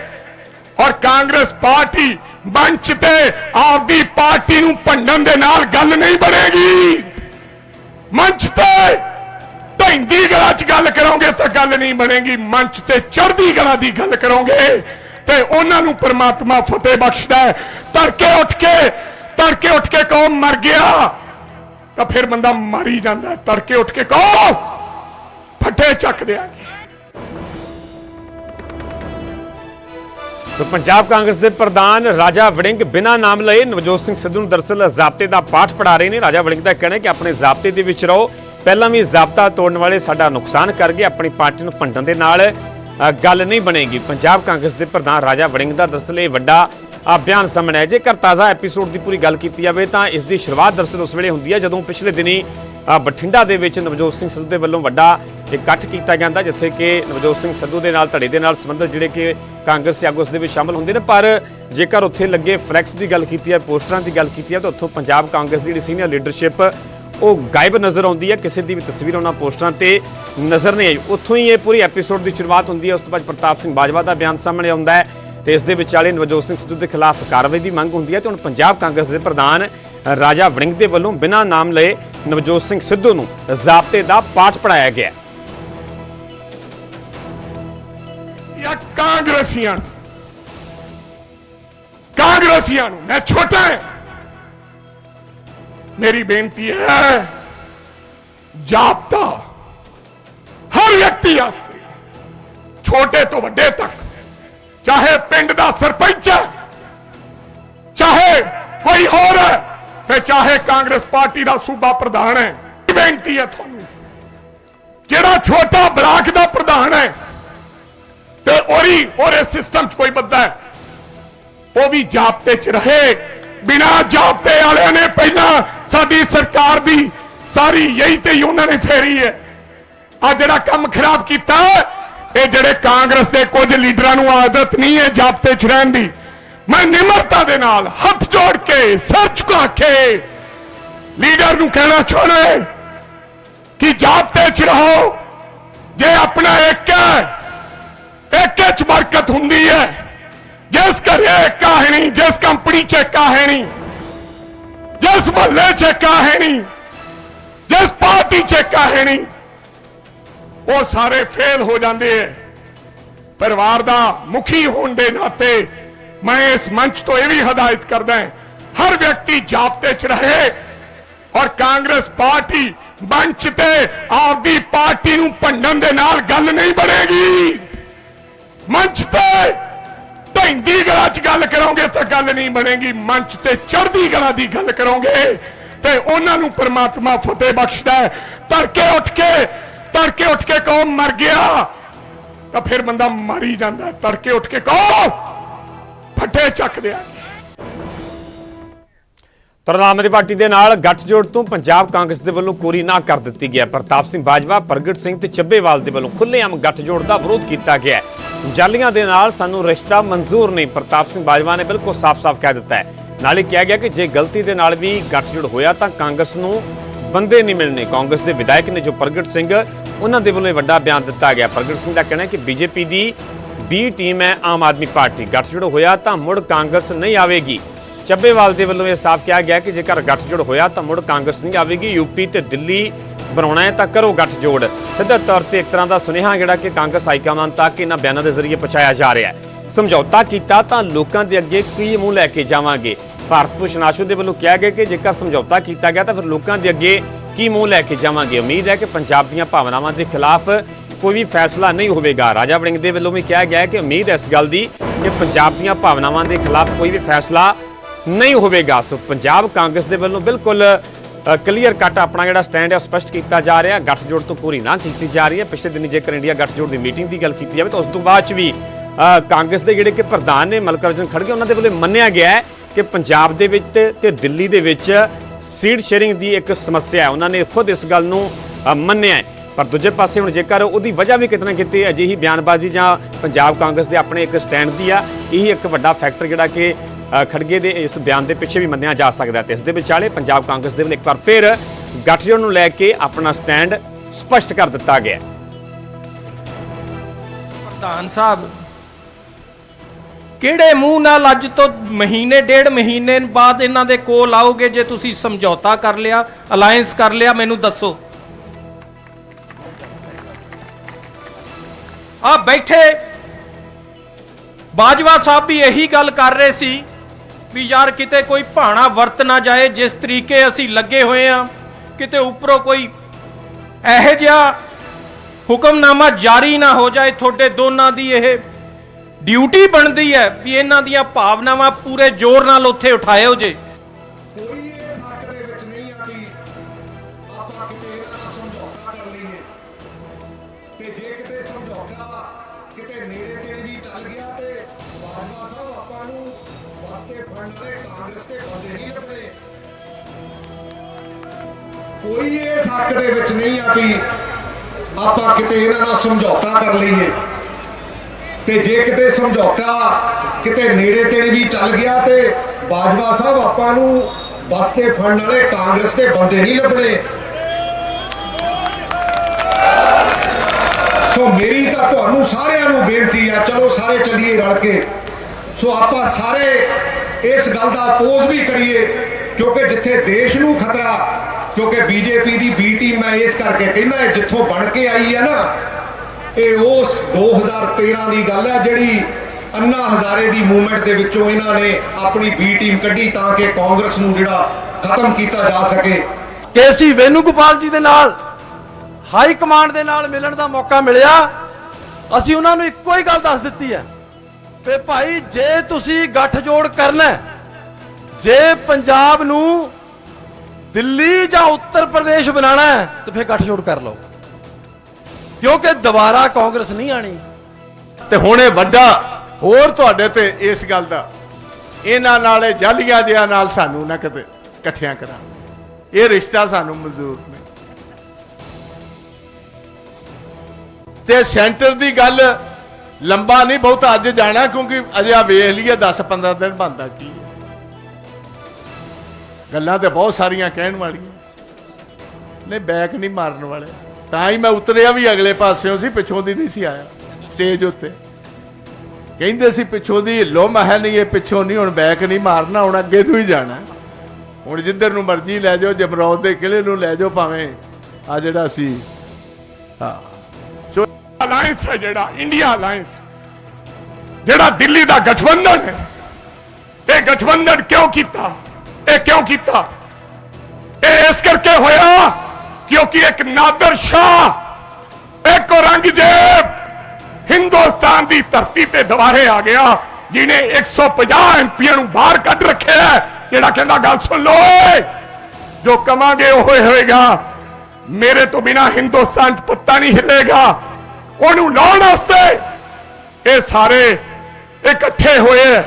ਔਰ ਕਾਂਗਰਸ ਪਾਰਟੀ ਮੰਚ ਤੇ ਆਪਦੀ ਪਾਰਟੀ ਨੂੰ ਭੰਡਣ ਦੇ ਨਾਲ ਗੱਲ ਨਹੀਂ ਬਣੇਗੀ। ਮੰਚ ਤੇ ਢੈਂਦੀ ਗਲਾ 'ਚ ਗੱਲ ਕਰੋਗੇ ਤਾਂ ਗੱਲ ਨਹੀਂ ਬਣੇਗੀ। ਮੰਚ ਤੇ ਚੜ੍ਹਦੀ ਗਲਾ ਦੀ ਗੱਲ ਕਰੋਗੇ ਤੇ ਉਹਨਾਂ ਨੂੰ ਪ੍ਰਮਾਤਮਾ ਫਤਿਹ ਬਖਸ਼ਦਾ ਹੈ। ਤੜਕੇ ਉੱਠ ਕੇ, ਤੜਕੇ ਉੱਠ ਕੇ ਕੌਮ ਮਰ ਗਿਆ। ਤਾਂ ਫਿਰ ਬੰਦਾ ਮਰ ਹੀ। ਜਾਂਦਾ ਤੜਕੇ ਉੱਠ ਕੇ ਕਹੋ ਫੱਟੇ ਚੱਕ ਦਿਆਂਗੇ। ਸੋ ਪੰਜਾਬ ਕਾਂਗਰਸ ਦੇ ਪ੍ਰਧਾਨ ਰਾਜਾ ਵੜਿੰਗ ਬਿਨਾਂ ਨਾਮ ਲਏ ਨਵਜੋਤ ਸਿੰਘ ਸਿੱਧੂ ਨੂੰ ਦਰਸਲ ਜ਼ਾਬਤੇ ਦਾ ਪਾਠ ਪੜਾ ਰਹੇ ਨੇ। ਰਾਜਾ ਵੜਿੰਗ ਦਾ ਕਹਿਣਾ ਹੈ ਕਿ ਆਪਣੇ ਜ਼ਾਬਤੇ ਦੇ ਵਿੱਚ ਰਹੋ। ਪਹਿਲਾਂ ਵੀ ਜ਼ਾਬਤਾ ਤੋੜਨ ਵਾਲੇ ਸਾਡਾ ਨੁਕਸਾਨ ਕਰਕੇ ਆਪਣੀ ਪਾਰਟੀ ਨੂੰ ਭੰਡਣ ਦੇ ਨਾਲ ਗੱਲ ਨਹੀਂ ਬਣੇਗੀ। ਪੰਜਾਬ ਕਾਂਗਰਸ ਦੇ ਪ੍ਰਧਾਨ ਰਾਜਾ ਵੜਿੰਗ ਦਾ ਦਰਸਲ ਇਹ ਵੱਡਾ ਅ, ਬਿਆਨ ਸਾਹਮਣੇ ਹੈ ਜੇਕਰ ਤਾਜ਼ਾ ਐਪੀਸੋਡ ਦੀ ਪੂਰੀ ਗੱਲ ਕੀਤੀ ਜਾਵੇ ਤਾਂ ਇਸ ਦੀ ਸ਼ੁਰੂਆਤ ਦਰਸਲ ਉਸ ਵੇਲੇ ਹੁੰਦੀ ਹੈ ਜਦੋਂ ਪਿਛਲੇ ਦਿਨੀ ਬਠਿੰਡਾ ਦੇ ਵਿੱਚ ਨਵਜੋਤ ਸਿੰਘ ਸਿੱਧੂ ਦੇ ਵੱਲੋਂ ਵੱਡਾ ਇਕੱਠ ਕੀਤਾ ਜਾਂਦਾ ਜਿੱਥੇ ਕਿ ਨਵਜੋਤ ਸਿੰਘ ਸਿੱਧੂ ਦੇ ਨਾਲ ਧੜੇ ਦੇ ਨਾਲ ਸੰਬੰਧਿਤ ਜਿਹੜੇ ਕਿ ਕਾਂਗਰਸੀ ਆਗੂ ਉਸ ਦੇ ਵਿੱਚ ਸ਼ਾਮਲ ਹੁੰਦੇ ਨੇ। ਪਰ ਜੇਕਰ ਉੱਥੇ ਲੱਗੇ ਫਲੈਕਸ ਦੀ ਗੱਲ ਕੀਤੀ ਹੈ ਪੋਸਟਰਾਂ ਦੀ ਗੱਲ ਕੀਤੀ ਹੈ ਤਾਂ ਉੱਥੋਂ ਪੰਜਾਬ ਕਾਂਗਰਸ ਦੀ ਜਿਹੜੀ ਸੀਨੀਅਰ ਲੀਡਰਸ਼ਿਪ ਉਹ ਗਾਇਬ ਨਜ਼ਰ ਆਉਂਦੀ ਹੈ ਕਿਸੇ ਦੀ ਵੀ ਤਸਵੀਰ ਉਹਨਾਂ ਪੋਸਟਰਾਂ ਤੇ ਨਜ਼ਰ ਨਹੀਂ ਆਈ ਉੱਥੋਂ ਹੀ ਇਹ ਪੂਰੀ ਐਪੀਸੋਡ ਦੀ ਸ਼ੁਰੂਆਤ ਹੁੰਦੀ ਹੈ, ਉਸ ਤੋਂ ਬਾਅਦ ਪ੍ਰਤਾਪ ਸਿੰਘ ਬਾਜਵਾ ਦਾ ਬਿਆਨ ਸਾਹਮਣੇ ਆਉਂਦਾ ਹੈ ਤੇ ਇਸ ਦੇ ਵਿਚਾਲੇ ਨਵਜੋਤ ਸਿੰਘ ਸਿੱਧੂ ਦੇ ਖਿਲਾਫ ਕਾਰਵਾਈ ਦੀ ਮੰਗ ਹੁੰਦੀ ਹੈ ਤੇ ਹੁਣ ਪੰਜਾਬ ਕਾਂਗਰਸ ਦੇ ਪ੍ਰਧਾਨ ਰਾਜਾ ਵੜਿੰਗ ਦੇ ਵੱਲੋਂ ਬਿਨਾਂ ਨਾਮ ਲਏ ਨਵਜੋਤ ਸਿੰਘ ਸਿੱਧੂ ਨੂੰ ਜ਼ਾਬਤੇ ਦਾ ਪਾਠ ਪੜਾਇਆ ਗਿਆ ਹੈ। ਕਾਂਗਰਸੀਆਂ ਕਾਂਗਰਸੀਆਂ ਨੂੰ, ਮੈਂ ਛੋਟਾ ਹਾਂ ਮੇਰੀ ਬੇਨਤੀ ਹੈ ਜਾਪਤਾ ਹਰ ਵਿਅਕਤੀ ਆਸੇ ਛੋਟੇ ਤੋਂ ਵੱਡੇ ਤੱਕ, ਚਾਹੇ ਪਿੰਡ ਦਾ ਸਰਪੰਚ ਹੈ, ਚਾਹੇ ਕੋਈ ਹੋਰ ਹੈ, ਤੇ ਚਾਹੇ ਕਾਂਗਰਸ ਪਾਰਟੀ ਦਾ ਸੂਬਾ ਪ੍ਰਧਾਨ ਹੈ ਬੇਨਤੀ ਹੈ ਤੁਹਾਨੂੰ, ਜਿਹੜਾ ਛੋਟਾ ਬਲਾਕ ਦਾ ਪ੍ਰਧਾਨ ਹੈ, ਤੇ ਉਹਦੀ, ਉਹਦੇ ਸਿਸਟਮ 'ਚ ਕੋਈ ਬੰਦਾ ਹੈ, ਉਹ ਵੀ ਜਾਪਤੇ 'ਚ ਰਹੇ। ਬਿਨਾ ਜਾਬਤੇ ਵਾਲਿਆਂ ਨੇ ਪਹਿਲਾਂ ਸਾਡੀ ਸਰਕਾਰ ਦੀ ਸਾਰੀ ਯਹੀ ਤੇ ਹੀ ਉਹਨਾਂ ਨੇ ਫੇਰੀ ਹੈ। ਆ ਜਿਹੜਾ ਕੰਮ ਖਰਾਬ ਕੀਤਾ, ਇਹ ਜਿਹੜੇ ਕਾਂਗਰਸ ਦੇ ਕੁਝ ਲੀਡਰਾਂ ਨੂੰ ਆਦਤ ਨਹੀਂ ਹੈ ਜਾਬਤੇ 'ਚ ਰਹਿਣ ਦੀ, ਮੈਂ ਨਿਮਰਤਾ ਦੇ ਨਾਲ ਹੱਥ ਜੋੜ ਕੇ ਸਿਰ ਝੁਕਾ ਕੇ ਲੀਡਰ ਨੂੰ ਕਹਿਣਾ ਚਾਹੁੰਦਾ ਹਾਂ ਕਿ ਜਾਬਤੇ 'ਚ ਰਹੋ, ਜੇ ਆਪਣਾ ਇੱਕ ਹੈ, ਇੱਕ ਚ ਬਰਕਤ ਹੁੰਦੀ ਹੈ। ਜਿਸ ਘਰੇ ਏਕਾ ਹੈ ਨਹੀਂ ਜਿਸ ਕੰਪਨੀ ਚ ਏਕਾ ਹੈ ਨਹੀਂ ਜਿਸ ਮਹੱਲੇ ਚ ਏਕਾ ਹੈ ਨਹੀਂ ਜਿਸ ਪਾਰਟੀ ਚ ਏਕਾ ਹੈ ਉਹ ਸਾਰੇ ਫੇਲ ਹੋ ਜਾਂਦੇ ਐ। ਪਰਿਵਾਰ ਦਾ ਮੁਖੀ ਹੋਣ ਦੇ ਨਾਤੇ ਮੈਂ ਇਸ ਮੰਚ ਤੋਂ ਇਹ ਵੀ ਹਦਾਇਤ ਕਰਦਾ ਹਾਂ ਹਰ ਵਿਅਕਤੀ ਜਾਬਤੇ ਚ ਰਹੇ ਔਰ ਕਾਂਗਰਸ ਪਾਰਟੀ ਮੰਚ ਤੇ ਆਪਦੀ ਪਾਰਟੀ ਨੂੰ ਭੰਡਣ ਦੇ ਨਾਲ ਗੱਲ ਨਹੀਂ ਬਣੇਗੀ। ਮੰਚ ਤੇ ਢੈਂਦੀ ਗਲਾ 'ਚ ਗੱਲ ਕਰੋਗੇ ਤਾਂ ਗੱਲ ਨਹੀਂ ਬਣੇਗੀ। ਮੰਚ ਤੇ ਚੜ੍ਹਦੀ ਗਲਾ ਦੀ ਗੱਲ ਕਰੋਗੇ ਤੇ ਉਹਨਾਂ ਨੂੰ ਪਰਮਾਤਮਾ ਫਤਿਹ ਬਖਸ਼ਦਾ ਹੈ। ਤੜਕੇ ਉੱਠ ਕੇ, ਤੜਕੇ ਉੱਠ ਕੇ ਕਹੋ ਮਰ ਗਿਆ। ਤਾਂ ਫਿਰ ਬੰਦਾ ਮਰ ਹੀ ਜਾਂਦਾ। ਤੜਕੇ ਉੱਠ ਕੇ ਕਹੋ ਫੱਟੇ ਚੱਕ ਦਿਆ ਤਰਨਾਮ ਪਾਰਟੀ ਦੇ ਨਾਲ ਗੱਠਜੋੜ ਤੋਂ ਪੰਜਾਬ ਕਾਂਗਰਸ ਦੇ ਵੱਲੋਂ ਕੋਰੀ ਨਾ ਕਰ ਦਿੱਤੀ ਗਿਆ ਪ੍ਰਤਾਪ ਸਿੰਘ ਬਾਜਵਾ, ਪ੍ਰਗਟ ਸਿੰਘ ਤੇ ਚੱਬੇਵਾਲ ਦੇ ਵੱਲੋਂ ਖੁੱਲ੍ਹੇਆਮ ਗੱਠਜੋੜ ਦਾ ਵਿਰੋਧ ਕੀਤਾ ਗਿਆ ਜਾਲੀਆਂ ਦੇ ਨਾਲ ਸਾਨੂੰ ਰਿਸ਼ਤਾ ਮਨਜ਼ੂਰ ਨਹੀਂ, ਪ੍ਰਤਾਪ ਸਿੰਘ ਬਾਜਵਾ ਨੇ ਬਿਲਕੁਲ ਸਾਫ਼-ਸਾਫ਼ ਕਹਿ ਦਿੱਤਾ ਹੈ। ਹੀ ਕਿਹਾ ਗਿਆ ਕਿ ਜੇ ਗਲਤੀ ਦੇ ਨਾਲ ਵੀ ਗੱਠਜੋੜ ਹੋਇਆ ਤਾਂ ਕਾਂਗਰਸ ਨੂੰ ਬੰਦੇ ਨਹੀਂ ਮਿਲਣੇ। ਕਾਂਗਰਸ ਦੇ ਵਿਧਾਇਕ ਨੇ ਜੋ ਪ੍ਰਗਟ ਸਿੰਘ, ਉਹਨਾਂ ਦੇ ਵੱਲੋਂ ਵੱਡਾ ਬਿਆਨ ਦਿੱਤਾ ਗਿਆ। ਪ੍ਰਗਟ ਸਿੰਘ ਦਾ ਕਹਿਣਾ ਹੈ ਕਿ ਬੀਜੇਪੀ ਦੀ ਬੀ ਟੀਮ ਹੈ, ਆਮ ਆਦਮੀ ਪਾਰਟੀ। ਗੱਠਜੋੜ ਹੋਇਆ ਤਾਂ ਮੁੜ ਕਾਂਗਰਸ ਨਹੀਂ ਆਵੇਗੀ। ਚੱਬੇਵਾਲ ਦੇ ਵੱਲੋਂ ਇਹ ਸਾਫ਼ ਕਿਹਾ ਗਿਆ ਕਿ ਜੇਕਰ ਗੱਠਜੋੜ ਹੋਇਆ ਤਾਂ ਮੁੜ ਕਾਂਗਰਸ ਨਹੀਂ ਆਵੇਗੀ ਯੂਪੀ ਤੇ ਦਿੱਲੀ ਬਣਾਉਣਾ ਹੈ ਤਾਂ ਕਰੋ ਗੱਠਜੋੜ। ਸਿੱਧਾ ਤੌਰ ਤੇ ਇੱਕ ਤਰ੍ਹਾਂ ਦਾ ਸੁਨੇਹਾ ਜਿਹੜਾ ਕਿ ਕਾਂਗਰਸ ਹਾਈਕਮਾਨ ਤੱਕ ਇਹਨਾਂ ਬਿਆਨਾਂ ਦੇ ਜ਼ਰੀਏ ਪਹੁੰਚਾਇਆ ਜਾ ਰਿਹਾ ਹੈ। ਸਮਝੌਤਾ ਕੀਤਾ ਤਾਂ ਲੋਕਾਂ ਦੇ ਅੱਗੇ ਕੀ ਮੂੰਹ ਲੈ ਕੇ ਜਾਵਾਂਗੇ? ਭਾਰਤ ਭੂਸ਼ਣ ਆਸ਼ੂ ਦੇ ਵੱਲੋਂ ਕਿਹਾ ਗਿਆ ਕਿ ਜੇਕਰ ਸਮਝੌਤਾ ਕੀਤਾ ਗਿਆ ਤਾਂ ਫਿਰ ਲੋਕਾਂ ਦੇ ਅੱਗੇ ਕੀ ਮੂੰਹ ਲੈ ਕੇ ਜਾਵਾਂਗੇ? ਉਮੀਦ ਹੈ ਕਿ ਪੰਜਾਬ ਦੀਆਂ ਭਾਵਨਾਵਾਂ ਦੇ ਖਿਲਾਫ ਕੋਈ ਵੀ ਫੈਸਲਾ ਨਹੀਂ ਹੋਵੇਗਾ। ਰਾਜਾ ਵੜਿੰਗ ਦੇ ਵੱਲੋਂ ਵੀ ਕਿਹਾ ਗਿਆ ਹੈ ਕਿ ਉਮੀਦ ਹੈ ਇਸ ਗੱਲ ਦੀ ਕਿ ਪੰਜਾਬ ਦੀਆਂ ਭਾਵਨਾਵਾਂ ਦੇ ਖਿਲਾਫ ਕੋਈ ਵੀ ਫੈਸਲਾ ਨਹੀਂ ਹੋਵੇਗਾ। ਸੋ ਪੰਜਾਬ ਕਾਂਗਰਸ ਦੇ ਵੱਲੋਂ ਬਿਲਕੁਲ ਕਲੀਅਰ ਕੱਟ ਆਪਣਾ ਜਿਹੜਾ ਸਟੈਂਡ ਹੈ, ਉਹ ਸਪਸ਼ਟ ਕੀਤਾ ਜਾ ਰਿਹਾ। ਗੱਠਜੋੜ ਤੋਂ ਪੂਰੀ ਨਾ ਕੀਤੀ ਜਾ ਰਹੀ ਹੈ। ਪਿਛਲੇ ਦਿਨੀ ਜੇਕਰ ਇੰਡੀਆ ਗੱਠਜੋੜ ਦੀ ਮੀਟਿੰਗ ਦੀ ਗੱਲ ਕੀਤੀ ਜਾਵੇ, ਤਾਂ ਉਸ ਤੋਂ ਬਾਅਦ ਚ ਵੀ ਕਾਂਗਰਸ ਦੇ ਜਿਹੜੇ ਕਿ ਪ੍ਰਧਾਨ ਨੇ ਮਲਕਰਜਨ ਖੜਗੇ, ਉਹਨਾਂ ਦੇ ਵੱਲੋਂ ਮੰਨਿਆ ਗਿਆ ਹੈ ਕਿ ਪੰਜਾਬ ਦੇ ਵਿੱਚ ਤੇ- ਦਿੱਲੀ ਦੇ ਵਿੱਚ ਸੀਟ ਸ਼ੇਅਰਿੰਗ ਦੀ ਇੱਕ ਸਮੱਸਿਆ ਹੈ। ਉਹਨਾਂ ਨੇ ਖੁਦ ਇਸ ਗੱਲ ਨੂੰ ਮੰਨਿਆ ਹੈ। ਪਰ ਦੂਜੇ ਪਾਸੇ ਹੁਣ ਜੇਕਰ ਉਹਦੀ ਵਜ੍ਹਾ ਵੀ ਕਿਤਨਾ ਕਿਤੇ ਅਜਿਹੀ ਬਿਆਨਬਾਜ਼ੀ ਜਾਂ ਪੰਜਾਬ ਕਾਂਗਰਸ ਦੇ ਆਪਣੇ ਇੱਕ ਸਟੈਂਡ ਦੀ ਆ, ਇਹੀ ਇੱਕ ਵੱਡਾ ਫੈਕਟਰ ਜਿਹੜਾ ਕਿ ਖੜਗੇ ਦੇ ਇਸ ਬਿਆਨ ਦੇ ਪਿੱਛੇ ਵੀ ਮੰਨਿਆ ਜਾ ਸਕਦਾ ਤੇ ਇਸ ਦੇ ਵਿਚਾਲੇ ਪੰਜਾਬ ਕਾਂਗਰਸ ਦੇ ਵੱਲੋਂ ਇੱਕ ਵਾਰ ਫਿਰ ਗੱਠਜੋੜ ਨੂੰ ਲੈ ਕੇ ਆਪਣਾ ਸਟੈਂਡ ਸਪਸ਼ਟ ਕਰ ਦਿੱਤਾ ਗਿਆ ਪ੍ਰਧਾਨ ਸਾਹਿਬ, ਕਿਹੜੇ ਮੂੰਹ ਨਾਲ ਅੱਜ ਤੋਂ ਮਹੀਨੇ, ਡੇਢ ਮਹੀਨੇ ਬਾਅਦ ਇਹਨਾਂ ਦੇ ਕੋਲ ਆਓਗੇ ਜੇ ਤੁਸੀਂ ਸਮਝੌਤਾ ਕਰ ਲਿਆ ਅਲਾਈਅੰਸ ਕਰ ਲਿਆ, ਮੈਨੂੰ ਦੱਸੋ। ਆ ਬੈਠੇ, ਬਾਜਵਾ ਸਾਹਿਬ ਵੀ ਇਹੀ ਗੱਲ ਕਰ ਰਹੇ ਸੀ ਵੀ ਯਾਰ ਕਿਤੇ ਕੋਈ ਭਾਣਾ ਵਰਤ ਨਾ ਜਾਏ, ਜਿਸ ਤਰੀਕੇ ਅਸੀਂ ਲੱਗੇ ਹੋਏ ਆ, ਕਿਤੇ ਉੱਪਰੋਂ ਕੋਈ ਇਹੋ ਜਿਹਾ ਹੁਕਮਨਾਮਾ ਜਾਰੀ ਨਾ ਹੋ ਜਾਏ, ਤੁਹਾਡੇ ਦੋਨਾਂ ਦੀ ਇਹ ਡਿਊਟੀ ਬਣਦੀ ਹੈ ਵੀ ਇਹਨਾਂ ਦੀਆਂ ਭਾਵਨਾਵਾਂ ਪੂਰੇ ਜ਼ੋਰ ਨਾਲ ਉੱਥੇ ਉਠਾਇਓ ਜੇ। ਕੋਈ ਇਸ ਹੱਕ ਦੇ ਵਿੱਚ ਨਹੀਂ ਆ ਵੀ ਆਪਾਂ ਕਿਤੇ ਇਹਨਾਂ ਸਮਝੌਤਾ ਕਰ ਲਈਏ। ਤੇ ਜੇ ਕਿਤੇ ਸਮਝੌਤਾ ਕਿਤੇ ਨੇੜੇ ਤੇੜੇ ਵੀ ਚੱਲ ਗਿਆ ਤੇ ਬਾਜਵਾ ਸਾਹਿਬ ਆਪਾਂ ਨੂੰ ਵਸਤੇ ਫੰਡ ਤੇ, ਕਾਂਗਰਸ ਤੇ ਬੰਦੇ ਨਹੀਂ ਲੱਭਦੇ ਕੋਈ ਇਸ ਹੱਕ ਦੇ ਵਿੱਚ ਨਹੀਂ ਆ ਵੀ ਆਪਾਂ ਕਿਤੇ ਇਹਨਾਂ ਦਾ ਸਮਝੌਤਾ ਕਰ ਲਈਏ। ਤੇ ਜੇ ਕਿਤੇ ਸਮਝੌਤਾ ਕਿਤੇ ਨੇੜੇ ਤੇੜੇ ਵੀ ਚੱਲ ਗਿਆ ਤੇ ਬਾਜਵਾ ਸਾਹਿਬ ਆਪਾਂ ਨੂੰ ਬਸਤੇ ਫੰਡ ਵਾਲੇ ਕਾਂਗਰਸ ਦੇ ਬੰਦੇ ਨਹੀਂ ਲੱਭਦੇ ਸੋ ਮੇਰੀ ਤਾਂ ਤੁਹਾਨੂੰ ਸਾਰਿਆਂ ਨੂੰ ਬੇਨਤੀ ਆ, ਚਲੋ ਸਾਰੇ ਚੱਲੀਏ ਰਲ ਕੇ। ਸੋ ਆਪਾਂ ਸਾਰੇ ਇਸ ਗੱਲ ਦਾ ਅਪੋਜ਼ ਵੀ ਕਰੀਏ, ਕਿਉਂਕਿ ਜਿੱਥੇ ਦੇਸ਼ ਨੂੰ ਖਤਰਾ, ਕਿਉਂਕਿ ਬੀਜੇਪੀ ਦੀ ਬੀ ਟੀਮ ਮੈਂ ਇਸ ਕਰਕੇ ਕਹਿੰਦਾ ਜਿੱਥੋਂ ਬਣ ਕੇ ਆਈ ਹੈ ਨਾ, ਇਹ ਉਸ 2013 ਦੀ ਗੱਲ ਹੈ ਜਿਹੜੀ ਅੰਨਾ ਹਜ਼ਾਰੇ ਦੀ ਮੂਵਮੈਂਟ ਦੇ ਵਿੱਚੋਂ ਇਹਨਾਂ ਨੇ ਆਪਣੀ ਬੀ ਟੀਮ ਕੱਢੀ ਤਾਂ ਕਿ ਕਾਂਗਰਸ ਨੂੰ ਜਿਹੜਾ ਖਤਮ ਕੀਤਾ ਜਾ ਸਕੇ। ਕੇਸੀ ਵੇਨੂਗੋਪਾਲ ਜੀ ਦੇ ਨਾਲ ਹਾਈ ਕਮਾਂਡ ਦੇ ਨਾਲ ਮਿਲਣ ਦਾ ਮੌਕਾ ਮਿਲਿਆ। ਅਸੀਂ ਉਹਨਾਂ ਨੂੰ ਇੱਕੋ ਹੀ ਗੱਲ ਦੱਸ ਦਿੱਤੀ ਹੈ ਕਿ ਭਾਈ ਜੇ ਤੁਸੀਂ ਗੱਠਜੋੜ ਕਰਨਾ ਜੇ ਪੰਜਾਬ ਨੂੰ ਦਿੱਲੀ ਜਾਂ ਉੱਤਰ ਪ੍ਰਦੇਸ਼ ਬਣਾਉਣਾ ਹੈ, ਤੇ ਫਿਰ ਗੱਠਜੋੜ ਕਰ ਲਓ। ਕਿਉਂਕਿ ਦੁਬਾਰਾ ਕਾਂਗਰਸ ਨਹੀਂ ਆਣੀ। ਤੇ ਹੁਣ ਇਹ ਵੱਡਾ ਹੋਰ ਤੁਹਾਡੇ ਤੇ ਇਸ ਗੱਲ ਦਾ। ਇਹਨਾਂ ਨਾਲ ਜਾਲੀਆਂ ਦਿਆਂ ਨਾਲ ਸਾਨੂੰ ਨਾ ਕਿਤੇ ਇਕੱਠਿਆਂ ਕਰਾਂ ਇਹ ਰਿਸ਼ਤਾ ਸਾਨੂੰ ਮਨਜ਼ੂਰ ਤੇ ਸੈਂਟਰ ਦੀ ਗੱਲ ਲੰਬਾ ਨਹੀਂ, ਬਹੁਤਾ ਅੱਜ ਜਾਣਾ, ਕਿਉਂਕਿ ਅਜੇ ਆ ਵੇਖ ਲਈਏ 10 15 ਦਿਨ ਬੰਦਾ ਕੀ ਗੱਲਾਂ ਤੇ ਬਹੁਤ ਸਾਰੀਆਂ ਕਹਿਣ ਵਾਲੀਆਂ। ਨਹੀਂ, ਬੈਕ ਨਹੀਂ ਮਾਰਨ ਵਾਲੇ। ਤਾਂ ਹੀ ਮੈਂ ਉਤਰਿਆ ਵੀ ਅਗਲੇ ਪਾਸਿਓਂ ਸੀ, ਪਿੱਛੋਂ ਦੀ ਨਹੀਂ ਸੀ ਆਇਆ ਸਟੇਜ ਉੱਤੇ। ਕਹਿੰਦੇ ਸੀ ਪਿੱਛੋਂ ਦੀ ਲੁਮ ਹੈ ਨਹੀਂ, ਇਹ ਪਿੱਛੋਂ ਨਹੀਂ, ਹੁਣ ਬੈਕ ਨਹੀਂ ਮਾਰਨਾ, ਹੁਣ ਅੱਗੇ ਤੋਂ ਹੀ ਜਾਣਾ। ਹੁਣ ਜਿੱਧਰ ਨੂੰ ਮਰਜ਼ੀ ਲੈ ਜਾਓ ਜਮਰੌਦ ਦੇ ਕਿਲੇ ਨੂੰ ਲੈ ਜਾਓ, ਭਾਵੇਂ ਆ ਜਿਹੜਾ ਸੀ, ਹਾਂ। ਅਲਾਈਅੰਸ ਹੈ ਜਿਹੜਾ ਇੰਡੀਆ ਅਲਾਈਅੰਸ ਜਿਹੜਾ ਦਿੱਲੀ ਦਾ ਗਠਬੰਧਨ ਹੈ। ਇਹ ਗਠਬੰਧਨ ਕਿਉਂ ਕੀਤਾ? ਇਹ ਕਿਉਂ ਕੀਤਾ? ਇਹ ਇਸ ਕਰਕੇ ਹੋਇਆ ਕਿਉਂਕਿ ਇੱਕ ਨਾਦਰ ਸ਼ਾਹ, ਇੱਕ ਔਰੰਗਜ਼ੇਬ ਹਿੰਦੁਸਤਾਨ ਦੀ ਧਰਤੀ ਤੇ ਦੁਬਾਰੇ ਆ ਗਿਆ ਜਿਨੇ 150 ਐਮਪੀਆਂ ਨੂੰ ਬਾਹਰ ਕੱਢ ਰੱਖਿਆ ਜਿਹੜਾ ਕਹਿੰਦਾ, ਗੱਲ ਸੁਣ ਲਓ, ਜੋ ਕਵਾਂਗੇ ਉਹ ਹੋਏਗਾ। ਮੇਰੇ ਤੋਂ ਬਿਨਾ ਹਿੰਦੁਸਤਾਨ 'ਚ ਪੱਤਾ ਨਹੀਂ ਹਿੱਲੇਗਾ। ਉਹਨੂੰ ਲਾਉਣ ਵਾਸਤੇ ਇਹ ਸਾਰੇ ਇਕੱਠੇ ਹੋਏ ਹੈ।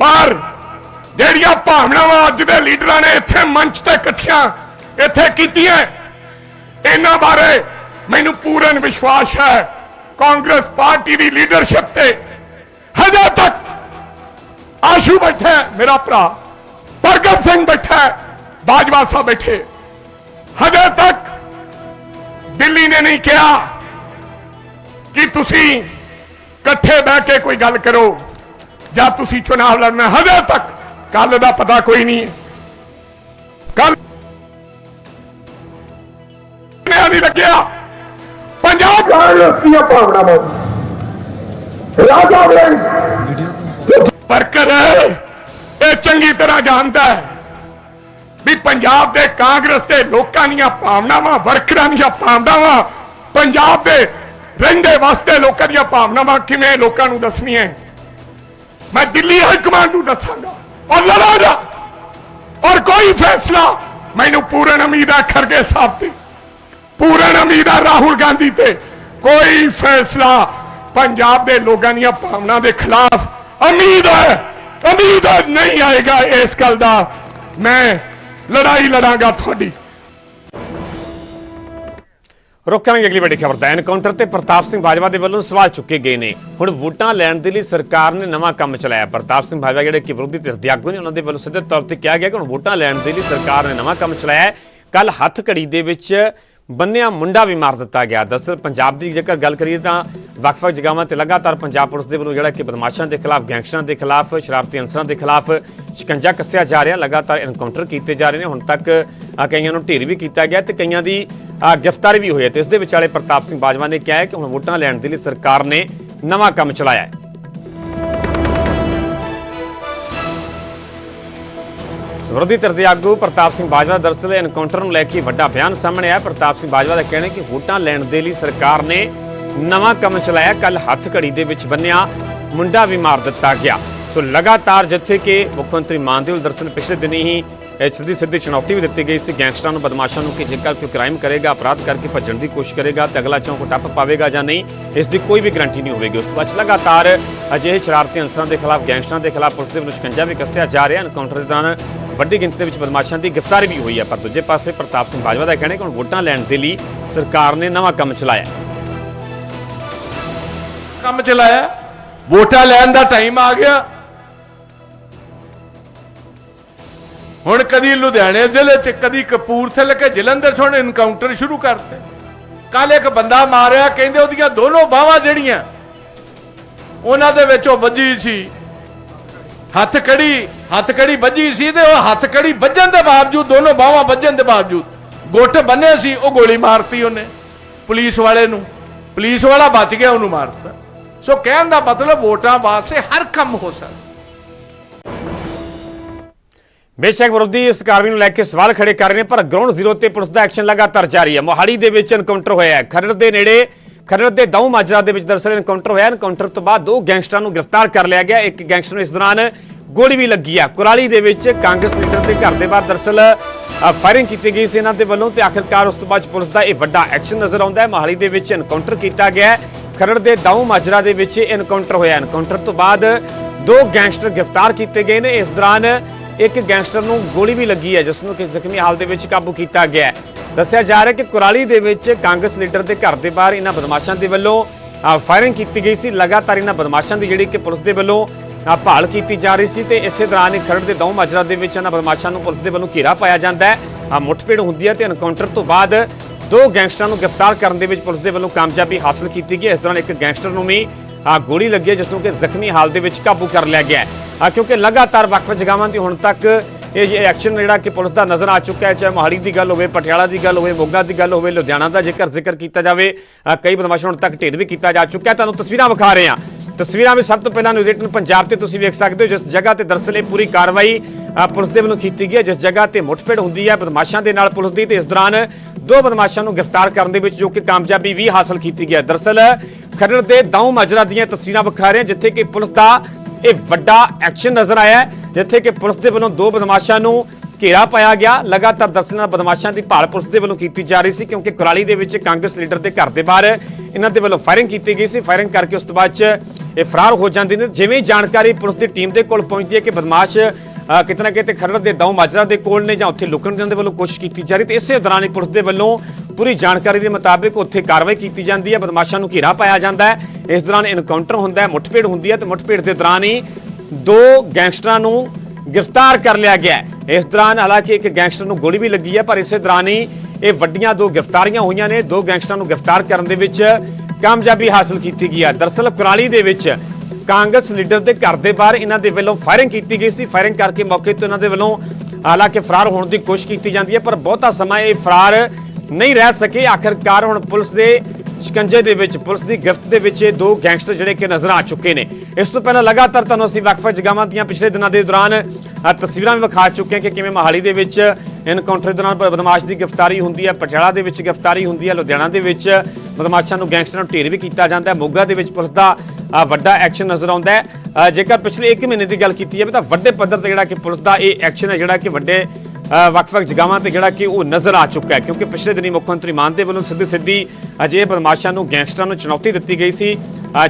ਪਰ ਜਿਹੜੀਆਂ ਭਾਵਨਾਵਾਂ ਅੱਜ ਦੇ ਲੀਡਰਾਂ ਨੇ ਇੱਥੇ ਮੰਚ ਤੇ ਇਕੱਠੀਆਂ ਇੱਥੇ ਕੀਤੀਆਂ, ਇਹਨਾਂ ਬਾਰੇ ਮੈਨੂੰ ਪੂਰਨ ਵਿਸ਼ਵਾਸ ਹੈ ਕਾਂਗਰਸ ਪਾਰਟੀ ਦੀ ਲੀਡਰਸ਼ਿਪ ਤੇ ਹਜੇ ਤੱਕ ਆਸ਼ੂ ਬੈਠਾ ਮੇਰਾ ਭਰਾ ਪ੍ਰਗਟ ਸਿੰਘ ਬੈਠਾ ਬਾਜਵਾ ਸਾਹਿਬ ਬੈਠੇ ਹਜੇ ਤੱਕ ਦਿੱਲੀ ਨੇ ਨਹੀਂ ਕਿਹਾ ਕਿ ਤੁਸੀਂ ਇਕੱਠੇ ਬਹਿ ਕੇ ਕੋਈ ਗੱਲ ਕਰੋ? ਜਾਂ ਤੁਸੀਂ ਚੁਣਾਵ ਲੜਨਾ ਹਜੇ ਤੱਕ ਕੱਲ ਦਾ ਪਤਾ ਕੋਈ ਨਹੀਂ ਹੈ। ਕੱਲ ਨਹੀਂ ਲੱਗਿਆ। ਪੰਜਾਬ ਕਾਂਗਰਸ ਦੀਆਂ ਭਾਵਨਾਵਾਂ। ਰਾਜਾ ਵੜਿੰਗ ਵਰਕਰ ਇਹ ਚੰਗੀ ਤਰ੍ਹਾਂ ਜਾਣਦਾ ਹੈ ਵੀ ਪੰਜਾਬ ਦੇ ਕਾਂਗਰਸ ਦੇ ਲੋਕਾਂ ਦੀਆਂ ਭਾਵਨਾਵਾਂ, ਵਰਕਰਾਂ ਦੀਆਂ ਭਾਵਨਾਵਾਂ, ਪੰਜਾਬ ਦੇ ਰਹਿੰਦੇ ਵਾਸਤੇ ਲੋਕਾਂ ਦੀਆਂ ਭਾਵਨਾਵਾਂ ਕਿਵੇਂ ਲੋਕਾਂ ਨੂੰ ਦੱਸਣੀਆਂ ਮੈਂ ਦਿੱਲੀ ਹਾਈ ਕਮਾਂਡ ਨੂੰ ਦੱਸਾਂਗਾ। ਔਰ ਲੜਾਂਗਾ ਔਰ ਕੋਈ ਫੈਸਲਾ ਮੈਨੂੰ ਪੂਰਨ ਉਮੀਦ ਹੈ ਖਰਗੇ ਸਾਹਿਬ ਤੇ। ਪੂਰਨ ਉਮੀਦ ਹੈ ਰਾਹੁਲ ਗਾਂਧੀ ਤੇ। ਕੋਈ ਫੈਸਲਾ ਪੰਜਾਬ ਦੇ ਲੋਕਾਂ ਦੀਆਂ ਭਾਵਨਾ ਦੇ ਖਿਲਾਫ ਉਮੀਦ ਹੈ। ਉਮੀਦ ਨਹੀਂ ਆਏਗਾ ਇਸ ਗੱਲ ਦਾ। ਮੈਂ ਲੜਾਈ ਲੜਾਂਗਾ ਤੁਹਾਡੀ। ਰੁਕ ਅਗਲੀ ਵੱਡੀ ਖਬਰ ਦਾ ਐਨਕਾਊਂਟਰ ਤੇ ਪ੍ਰਤਾਪ ਸਿੰਘ ਬਾਜਵਾ ਦੇ ਵੱਲੋਂ ਸਵਾਲ ਚੁੱਕੇ ਗਏ ਨੇ। ਹੁਣ ਵੋਟਾਂ ਲੈਣ ਦੇ ਲਈ ਸਰਕਾਰ ਨੇ ਨਵਾਂ ਕੰਮ ਚਲਾਇਆ। ਪ੍ਰਤਾਪ ਸਿੰਘ ਬਾਜਵਾ ਜਿਹੜੇ ਕਿ ਵਿਰੋਧੀ ਧਿਰ ਦੇ ਆਗੂ ਨੇ, ਉਹਨਾਂ ਦੇ ਵੱਲੋਂ ਸਿੱਧੇ ਤੌਰ ਤੇ ਕਿਹਾ ਗਿਆ ਕਿ ਹੁਣ ਵੋਟਾਂ ਲੈਣ ਦੇ ਲਈ ਸਰਕਾਰ ਨੇ ਨਵਾਂ ਕੰਮ ਚਲਾਇਆ ਕੱਲ ਹੱਥ ਘੜੀ ਦੇ ਵਿੱਚ ਬੰਨਿਆ ਮੁੰਡਾ ਵੀ ਮਾਰ ਦਿੱਤਾ ਗਿਆ। ਦਰਅਸਲ ਪੰਜਾਬ ਦੀ ਜੇਕਰ ਗੱਲ ਕਰੀਏ ਤਾਂ ਵੱਖ-ਵੱਖ ਜਗ੍ਹਾਵਾਂ ਤੇ ਲਗਾਤਾਰ ਪੰਜਾਬ ਪੁਲਿਸ ਦੇ ਵੱਲੋਂ ਜਿਹੜਾ ਕਿ ਬਦਮਾਸ਼ਾਂ ਦੇ ਖਿਲਾਫ, ਗੈਂਗਸਟਰਾਂ ਦੇ ਖਿਲਾਫ, ਸ਼ਰਾਰਤੀ ਅਨਸਰਾਂ ਦੇ ਖਿਲਾਫ ਸ਼ਿਕੰਜਾ ਕੱਸਿਆ ਜਾ ਰਿਹਾ। ਲਗਾਤਾਰ ਐਨਕਾਊਂਟਰ ਕੀਤੇ ਜਾ ਰਹੇ ਨੇ। ਹੁਣ ਤੱਕ ਕਈਆਂ ਨੂੰ ਢੇਰ ਵੀ ਕੀਤਾ ਗਿਆ ਤੇ ਕਈਆਂ ਦੀ ਗ੍ਰਿਫਤਾਰੀ ਵੀ ਹੋਈ ਹੈ ਤੇ ਇਸ ਦੇ ਵਿਚਾਲੇ ਪ੍ਰਤਾਪ ਸਿੰਘ ਬਾਜਵਾ ਨੇ ਕਿਹਾ ਹੈ ਕਿ ਹੁਣ ਵੋਟਾਂ ਲੈਣ ਦੇ ਲਈ ਸਰਕਾਰ ਨੇ ਨਵਾਂ ਕੰਮ ਚਲਾਇਆ ਹੈ। ਵਿਰੋਧੀ ਧਿਰ ਦੇ ਆਗੂ ਪ੍ਰਤਾਪ ਸਿੰਘ ਬਾਜਵਾ ਦਰਅਸਲ ਐਨਕਾਊਂਟਰ ਨੂੰ ਲੈ ਕੇ ਵੱਡਾ ਬਿਆਨ ਸਾਹਮਣੇ ਆਇਆ। ਪ੍ਰਤਾਪ ਸਿੰਘ ਬਾਜਵਾ ਦਾ ਕਹਿਣਾ ਹੈ ਕਿ ਵੋਟਾਂ ਲੈਣ ਦੇ ਲਈ ਸਰਕਾਰ ਨੇ ਨਵਾਂ ਕੰਮ ਚਲਾਇਆ। ਕੱਲ ਹੱਥ ਘੜੀ ਦੇ ਵਿੱਚ ਬੰਨਿਆ, ਮੁੰਡਾ ਵੀ ਮਾਰ ਦਿੱਤਾ ਗਿਆ। ਸੋ ਲਗਾਤਾਰ ਜਿੱਥੇ ਕਿ ਮੁੱਖ ਮੰਤਰੀ ਮਾਨ ਦੇ ਪਿਛਲੇ ਦਿਨੀ ਹੀ ਸਿੱਧੀ ਸਿੱਧੀ ਚੁਣੌਤੀ ਵੀ ਦਿੱਤੀ ਗਈ ਸੀ। ਗੈਂਗਸਟਰਾਂ ਨੂੰ, ਬਦਮਾਸ਼ਾਂ ਨੂੰ ਕਿ ਜੇਕਰ ਕੋਈ ਕ੍ਰਾਈਮ ਕਰੇਗਾ, ਅਪਰਾਧ ਕਰਕੇ ਭੱਜਣ ਦੀ ਕੋਸ਼ਿਸ਼ ਕਰੇਗਾ ਤੇ ਅਗਲਾ ਚੌਂਕ ਟੱਪ ਪਾਵੇਗਾ ਜਾਂ ਨਹੀਂ, ਇਸ ਦੀ ਕੋਈ ਵੀ ਗਰੰਟੀ ਨਹੀਂ ਹੋਵੇਗੀ। ਉਸ ਤੋਂ ਬਾਅਦ ਲਗਾਤਾਰ ਅਜਿਹੇ ਸ਼ਰਾਰਤੀ ਅਨਸਰਾਂ ਦੇ ਖਿਲਾਫ, ਗੈਂਗਸਟਰਾਂ ਦੇ ਖਿਲਾਫ ਪੁਲਿਸ ਦੇ ਵੱਲੋਂ ਸ਼ਿਕੰਜਾ ਵੀ ਕੱਸਿਆ ਜਾ ਰਿਹਾ। ਐਨਕਾਊਂਟਰ ਦੇ ਦੌਰਾਨ ਵੱਡੀ ਗਿਣਤੀ ਦੇ ਵਿੱਚ ਬਦਮਾਸ਼ਾਂ ਦੀ ਗ੍ਰਿਫਤਾਰੀ ਵੀ ਹੋਈ ਹੈ। ਪਰ ਦੂਜੇ ਪਾਸੇ ਪ੍ਰਤਾਪ ਸਿੰਘ ਬਾਜਵਾ ਦਾ ਕਹਿਣਾ ਕਿ ਹੁਣ ਵੋਟਾਂ ਲੈਣ ਦੇ ਲਈ ਸਰਕਾਰ ਨੇ ਨਵਾਂ ਕੰਮ ਚਲਾਇਆ ਕੰਮ ਚਲਾਇਆ। ਵੋਟਾਂ ਲੈਣ ਦਾ ਟਾਈਮ ਆ ਗਿਆ। ਹੁਣ ਕਦੀ ਲੁਧਿਆਣੇ ਜ਼ਿਲ੍ਹੇ 'ਚ, ਕਦੀ ਕਪੂਰਥਲੇ ਕੇ ਜਲੰਧਰ 'ਚ, ਹੁਣ ਇਨਕਾਊਂਟਰ ਸ਼ੁਰੂ ਕਰਤੇ। ਕੱਲ ਇੱਕ ਬੰਦਾ ਮਾਰਿਆ, ਕਹਿੰਦੇ ਉਹਦੀਆਂ ਦੋਨੋਂ ਬਾਹਾਂ ਜਿਹੜੀਆਂ, ਉਹਨਾਂ ਦੇ ਵਿੱਚ ਉਹ ਵੱਜੀ ਸੀ। ਹੱਥ ਕੜੀ ਹੱਥ ਕੜੀ ਵੱਜੀ ਸੀ ਤੇ ਉਹ ਹੱਥ ਕੜੀ ਵੱਜਣ ਦੇ ਬਾਵਜੂਦ, ਦੋਨੋਂ ਬਾਹਾਂ ਵੱਜਣ ਦੇ ਬਾਵਜੂਦ, ਗੁੱਟ ਬੰਨੇ ਸੀ, ਉਹ ਗੋਲੀ ਮਾਰਤੀ ਉਹਨੇ, ਪੁਲਿਸ ਵਾਲੇ ਨੂੰ। ਪੁਲਿਸ ਵਾਲਾ ਬਚ ਗਿਆ, ਉਹਨੂੰ ਮਾਰਤਾ। ਸੋ ਕਹਿਣ ਦਾ ਮਤਲਬ ਵੋਟਾਂ ਵਾਸਤੇ ਹਰ ਕੰਮ ਹੋ ਸਕਦਾ। ਬੇਸ਼ੱਕ ਵਿਰੋਧੀ ਇਸ ਕਾਰਵਾਈ ਨੂੰ ਲੈ ਕੇ ਸਵਾਲ ਖੜੇ ਕਰ ਰਹੇ ਨੇ, ਪਰ ਗਰਾਊਂਡ ਜ਼ੀਰੋ ਤੇ ਪੁਲਿਸ ਦਾ ਐਕਸ਼ਨ ਲਗਾਤਾਰ ਜਾਰੀ ਹੈ। ਮੋਹਾਲੀ ਦੇ ਵਿੱਚ ਐਨਕਾਊਂਟਰ ਹੋਇਆ ਹੈ। ਖਰੜ ਦੇ ਨੇੜੇ, ਖਰੜ ਦੇ ਦਊ ਮਾਜਰਾ ਦੇ ਵਿੱਚ ਦਰਅਸਲ ਐਨਕਾਊਂਟਰ ਹੋਇਆ ਐਨਕਾਊਂਟਰ ਤੋਂ ਬਾਅਦ ਦੋ ਗੈਂਗਸਟਰਾਂ ਨੂੰ ਗ੍ਰਿਫਤਾਰ ਕਰ ਲਿਆ ਗਿਆ। ਇੱਕ ਗੈਂਗਸਟਰ ਨੂੰ ਇਸ ਦੌਰਾਨ ਗੋਲੀ ਵੀ ਲੱਗੀ ਹੈ। ਕੁਰਾਲੀ ਦੇ ਵਿੱਚ ਕਾਂਗਰਸ ਲੀਡਰ ਦੇ ਘਰ ਦੇ ਬਾਹਰ ਦਰਅਸਲ ਫਾਇਰਿੰਗ ਕੀਤੀ ਗਈ ਸੀ ਇਹਨਾਂ ਦੇ ਵੱਲੋਂ ਤੇ ਆਖਿਰਕਾਰ ਉਸ ਤੋਂ ਬਾਅਦ ਪੁਲਿਸ ਦਾ ਇਹ ਵੱਡਾ ਐਕਸ਼ਨ ਨਜ਼ਰ ਆਉਂਦਾ ਹੈ। ਮੋਹਾਲੀ ਦੇ ਵਿੱਚ ਐਨਕਾਊਂਟਰ ਕੀਤਾ ਗਿਆ ਖਰੜ ਦੇ ਦਊ ਮਾਜਰਾ ਦੇ ਵਿੱਚ ਐਨਕਾਊਂਟਰ ਹੋਇਆ ਐਨਕਾਊਂਟਰ ਤੋਂ ਬਾਅਦ ਦੋ ਗੈਂਗਸਟਰ ਗ੍ਰਿਫਤਾਰ ਕੀਤੇ ਗਏ ਨੇ। ਇਸ ਦੌਰਾਨ ਇੱਕ ਗੈਂਗਸਟਰ ਨੂੰ ਗੋਲੀ ਵੀ ਲੱਗੀ ਹੈ ਜਿਸ ਨੂੰ ਕਿ ਜ਼ਖਮੀ ਹਾਲ ਦੇ ਵਿੱਚ ਕਾਬੂ ਕੀਤਾ ਗਿਆ ਹੈ। ਦੱਸਿਆ ਜਾ ਰਿਹਾ ਕਿ ਕੁਰਾਲੀ ਦੇ ਵਿੱਚ ਕਾਂਗਰਸ ਲੀਡਰ ਦੇ ਘਰ ਦੇ ਬਾਹਰ ਇਹਨਾਂ ਬਦਮਾਸ਼ਾਂ ਦੇ ਵੱਲੋਂ ਫਾਇਰਿੰਗ ਕੀਤੀ ਗਈ ਸੀ। ਲਗਾਤਾਰ ਇਹਨਾਂ ਬਦਮਾਸ਼ਾਂ ਦੀ ਜਿਹੜੀ ਕਿ ਪੁਲਿਸ ਦੇ ਵੱਲੋਂ ਭਾਲ ਕੀਤੀ ਜਾ ਰਹੀ ਸੀ ਤੇ ਇਸੇ ਦੌਰਾਨ ਹੀ ਖਰੜ ਦੇ ਦੌ ਮਾਜਰਾ ਦੇ ਵਿੱਚ ਇਹਨਾਂ ਬਦਮਾਸ਼ਾਂ ਨੂੰ ਪੁਲਿਸ ਦੇ ਵੱਲੋਂ ਘੇਰਾ ਪਾਇਆ ਜਾਂਦਾ ਹੈ। ਅ, ਮੁੱਠਭੇੜ ਹੁੰਦੀ ਹੈ ਤੇ ਐਨਕਾਊਂਟਰ ਤੋਂ ਬਾਅਦ ਦੋ ਗੈਂਗਸਟਰਾਂ ਨੂੰ ਗ੍ਰਿਫਤਾਰ ਕਰਨ ਦੇ ਵਿੱਚ ਪੁਲਿਸ ਦੇ ਵੱਲੋਂ ਕਾਮਯਾਬੀ ਹਾਸਲ ਕੀਤੀ ਗਈ ਇਸ ਦੌਰਾਨ ਇੱਕ ਗੈਂਗਸਟਰ ਨੂੰ ਵੀ ਗੋਲੀ ਲੱਗੀ ਹੈ, ਜਿਸ ਨੂੰ ਕਿ ਜ਼ਖਮੀ ਹਾਲ ਦੇ ਵਿੱਚ ਕਾਬੂ ਕਰ ਲਿਆ ਗਿਆ ਹੈ। ਕਿਉਂਕਿ ਲਗਾਤਾਰ ਵੱਖ-ਵੱਖ ਜਗ੍ਹਾਵਾਂ ਤੇ ਹੁਣ ਤੱਕ ਇਹ ਐਕਸ਼ਨ ਜਿਹੜਾ ਕਿ ਪੁਲਿਸ ਦਾ ਨਜ਼ਰ ਆ ਚੁੱਕਾ ਹੈ, ਚਾਹੇ ਮੋਹਾਲੀ ਦੀ ਗੱਲ ਹੋਵੇ, ਪਟਿਆਲਾ ਦੀ ਗੱਲ ਹੋਵੇ, ਮੋਗਾ ਦੀ ਗੱਲ ਹੋਵੇ, ਲੁਧਿਆਣਾ ਦਾ ਜੇਕਰ ਜ਼ਿਕਰ ਕੀਤਾ ਜਾਵੇ ਕਈ ਬਦਮਾਸ਼ਾਂ ਹੁਣ ਤੱਕ ਢੇਰ ਵੀ ਕੀਤਾ ਜਾ ਚੁੱਕਾ ਹੈ। ਤੁਹਾਨੂੰ ਤਸਵੀਰਾਂ ਵਿਖਾ ਰਹੇ ਹਾਂ। ਤਸਵੀਰਾਂ ਵਿੱਚ ਸਭ ਤੋਂ ਪਹਿਲਾਂ ਨਿਊਜ਼ 18 ਪੰਜਾਬ ਤੇ ਤੁਸੀਂ ਵੇਖ ਸਕਦੇ ਹੋ, ਜਿਸ ਜਗ੍ਹਾ ਤੇ ਦਰਅਸਲ ਇਹ ਪੂਰੀ ਕਾਰਵਾਈ ਪੁਲਿਸ ਦੇ ਵੱਲੋਂ ਕੀਤੀ ਗਈ ਹੈ, ਜਿਸ ਜਗ੍ਹਾ ਤੇ ਮੁੱਠਭੇੜ ਹੁੰਦੀ ਹੈ ਬਦਮਾਸ਼ਾਂ ਦੇ ਨਾਲ ਪੁਲਿਸ ਦੀ ਤੇ ਇਸ ਦੌਰਾਨ ਦੋ ਬਦਮਾਸ਼ਾਂ ਨੂੰ ਗ੍ਰਿਫਤਾਰ ਕਰਨ ਦੇ ਵਿੱਚ ਜੋ ਕਿ ਕਾਮਯਾਬੀ ਵੀ ਹਾਸਲ ਕੀਤੀ ਗਈ ਹੈ। ਦਰਅਸਲ ਖਰੜ ਦੇ ਦੌ ਮਾਜਰਾ ਦੀਆਂ ਤਸਵੀਰਾਂ ਵਿਖਾ ਰਹੇ ਹਾਂ, ਜਿੱਥੇ ਕਿ ਪੁਲਿਸ ਦਾ ਇਹ ਵੱਡਾ ਐਕਸ਼ਨ ਨਜ਼ਰ ਆਇਆ ਜਿੱਥੇ ਕਿ ਪੁਲਿਸ ਦੇ ਵੱਲੋਂ ਦੋ ਬਦਮਾਸ਼ਾਂ ਨੂੰ ਘੇਰਾ ਪਾਇਆ ਗਿਆ। ਲਗਾਤਾਰ ਦਰਸਨਾਂ ਬਦਮਾਸ਼ਾਂ ਦੀ ਭਾਲ ਪੁਲਿਸ ਦੇ ਵੱਲੋਂ ਕੀਤੀ ਜਾ ਰਹੀ ਸੀ, ਕਿਉਂਕਿ ਕੁਰਾਲੀ ਦੇ ਵਿੱਚ ਕਾਂਗਰਸ ਲੀਡਰ ਦੇ ਘਰ ਦੇ ਬਾਹਰ ਇਹਨਾਂ ਦੇ ਵੱਲੋਂ ਫਾਇਰਿੰਗ ਕੀਤੀ ਗਈ ਸੀ। ਫਾਇਰਿੰਗ ਕਰਕੇ ਉਸ ਤੋਂ ਬਾਅਦ 'ਚ ਇਹ ਫਰਾਰ ਹੋ ਜਾਂਦੇ ਨੇ। ਜਿਵੇਂ ਜਾਣਕਾਰੀ ਪੁਲਿਸ ਦੀ ਟੀਮ ਦੇ ਕੋਲ ਪਹੁੰਚਦੀ ਹੈ ਕਿ ਬਦਮਾਸ਼ ਅ, ਕਿਤੇ ਨਾ ਕਿਤੇ ਖਰੜ ਦੇ ਦੌ ਮਾਜਰਾ ਦੇ ਕੋਲ ਨੇ ਜਾਂ ਉੱਥੇ ਲੁਕਣ ਦੇ ਵੱਲੋਂ ਕੋਸ਼ਿਸ਼ ਕੀਤੀ ਜਾ ਰਹੀ ਤੇ ਇਸੇ ਦੌਰਾਨ ਪੁਲਿਸ ਦੇ ਵੱਲੋਂ ਪੂਰੀ ਜਾਣਕਾਰੀ ਦੇ ਮੁਤਾਬਿਕ ਉੱਥੇ ਕਾਰਵਾਈ ਕੀਤੀ ਜਾਂਦੀ ਹੈ। ਬਦਮਾਸ਼ਾਂ ਨੂੰ ਘੇਰਾ ਪਾਇਆ ਜਾਂਦਾ ਹੈ। ਇਸ ਦੌਰਾਨ ਐਨਕਾਊਂਟਰ ਹੁੰਦਾ ਹੈ ਮੁੱਠਭੇੜ ਹੁੰਦੀ ਹੈ ਤੇ ਮੁੱਠਭੇੜ ਦੇ ਦੌਰਾਨ ਹੀ ਦੋ ਗੈਂਗਸਟਰਾਂ ਨੂੰ ਗ੍ਰਿਫਤਾਰ ਕਰ ਲਿਆ ਗਿਆ ਇਸ ਦੌਰਾਨ ਹਾਲਾਂਕਿ ਇੱਕ ਗੈਂਗਸਟਰ ਨੂੰ ਗੋਲੀ ਵੀ ਲੱਗੀ ਹੈ ਪਰ ਇਸੇ ਦੌਰਾਨ ਹੀ ਇਹ ਵੱਡੀਆਂ ਦੋ ਗ੍ਰਿਫਤਾਰੀਆਂ ਹੋਈਆਂ ਨੇ। ਦੋ ਗੈਂਗਸਟਰਾਂ ਨੂੰ ਗ੍ਰਿਫਤਾਰ ਕਰਨ ਦੇ ਵਿੱਚ ਕਾਮਯਾਬੀ ਹਾਸਲ ਕੀਤੀ ਗਈ ਹੈ। ਦਰਸਲ ਕੁਰਾਲੀ ਦੇ ਵਿੱਚ ਕਾਂਗਰਸ ਲੀਡਰ ਦੇ ਘਰ ਦੇ ਬਾਹਰ ਇਹਨਾਂ ਦੇ ਵੱਲੋਂ ਫਾਇਰਿੰਗ ਕੀਤੀ ਗਈ ਸੀ। ਫਾਇਰਿੰਗ ਕਰਕੇ ਮੌਕੇ ਤੋਂ ਇਹਨਾਂ ਦੇ ਵੱਲੋਂ ਹਾਲਾਂਕਿ ਫਰਾਰ ਹੋਣ ਦੀ ਕੋਸ਼ਿਸ਼ ਕੀਤੀ ਜਾਂਦੀ ਹੈ, ਪਰ ਬਹੁਤਾ ਸਮਾਂ ਇਹ ਫਰਾਰ ਨਹੀਂ ਰਹਿ ਸਕੇ। ਆਖਰਕਾਰ ਹੁਣ ਪੁਲਿਸ ਦੇ ਸ਼ਿਕੰਜੇ ਦੇ ਵਿੱਚ, ਪੁਲਿਸ ਦੀ ਗ੍ਰਿਫਤ ਦੇ ਵਿੱਚ ਇਹ ਦੋ ਗੈਂਗਸਟਰ ਜਿਹੜੇ ਕਿ ਨਜ਼ਰ ਆ ਚੁੱਕੇ ਨੇ। ਇਸ ਤੋਂ ਪਹਿਲਾਂ ਲਗਾਤਾਰ ਤੁਹਾਨੂੰ ਅਸੀਂ ਵੱਖ-ਵੱਖ ਜਗ੍ਹਾਵਾਂ ਦੀਆਂ ਪਿਛਲੇ ਦਿਨਾਂ ਦੇ ਦੌਰਾਨ ਤਸਵੀਰਾਂ ਵੀ ਵਿਖਾ ਚੁੱਕੇ ਹਾਂ ਕਿ ਕਿਵੇਂ ਮਹਾਲੀ ਦੇ ਵਿੱਚ ਇਨਕਾਊਂਟਰ ਦੇ ਦੌਰਾਨ ਬਦਮਾਸ਼ ਦੀ ਗ੍ਰਿਫਤਾਰੀ ਹੁੰਦੀ ਹੈ, ਪਟਿਆਲਾ ਦੇ ਵਿੱਚ ਗ੍ਰਿਫਤਾਰੀ ਹੁੰਦੀ ਹੈ, ਲੁਧਿਆਣਾ ਦੇ ਵਿੱਚ ਬਦਮਾਸ਼ਾਂ ਨੂੰ ਗੈਂਗਸਟਰਾਂ ਨੂੰ ਢੇਰ ਵੀ ਕੀਤਾ ਜਾਂਦਾ ਹੈ। ਮੋਗਾ ਦੇ ਵਿੱਚ ਪੁਲਿਸ ਦਾ ਵੱਡਾ ਐਕਸ਼ਨ ਨਜ਼ਰ ਆਉਂਦਾ ਹੈ। ਜੇਕਰ ਪਿਛਲੇ 1 ਮਹੀਨੇ ਦੀ ਗੱਲ ਕੀਤੀ ਜਾਵੇ ਤਾਂ ਵੱਡੇ ਪੱਧਰ ਤੇ ਜਿਹੜਾ ਕਿ ਪੁਲਿਸ ਦਾ ਇਹ ਐਕਸ਼ਨ ਹੈ, ਜਿਹੜਾ ਕਿ ਵੱਡੇ ਵੱਖ-ਵੱਖ ਜਗ੍ਹਾਵਾਂ ਤੇ ਜਿਹੜਾ ਕਿ ਉਹ ਨਜ਼ਰ ਆ ਚੁੱਕਾ ਹੈ। ਕਿਉਂਕਿ ਪਿਛਲੇ ਦਿਨੀ ਮੁੱਖ ਮੰਤਰੀ ਮਾਨ ਦੇ ਵੱਲੋਂ ਸਿੱਧੀ ਸਿੱਧੀ ਅਜੇ ਬਦਮਾਸ਼ਾਂ ਨੂੰ ਗੈਂਗਸਟਰਾਂ ਨੂੰ ਚੁਣੌਤੀ ਦਿੱਤੀ ਗਈ ਸੀ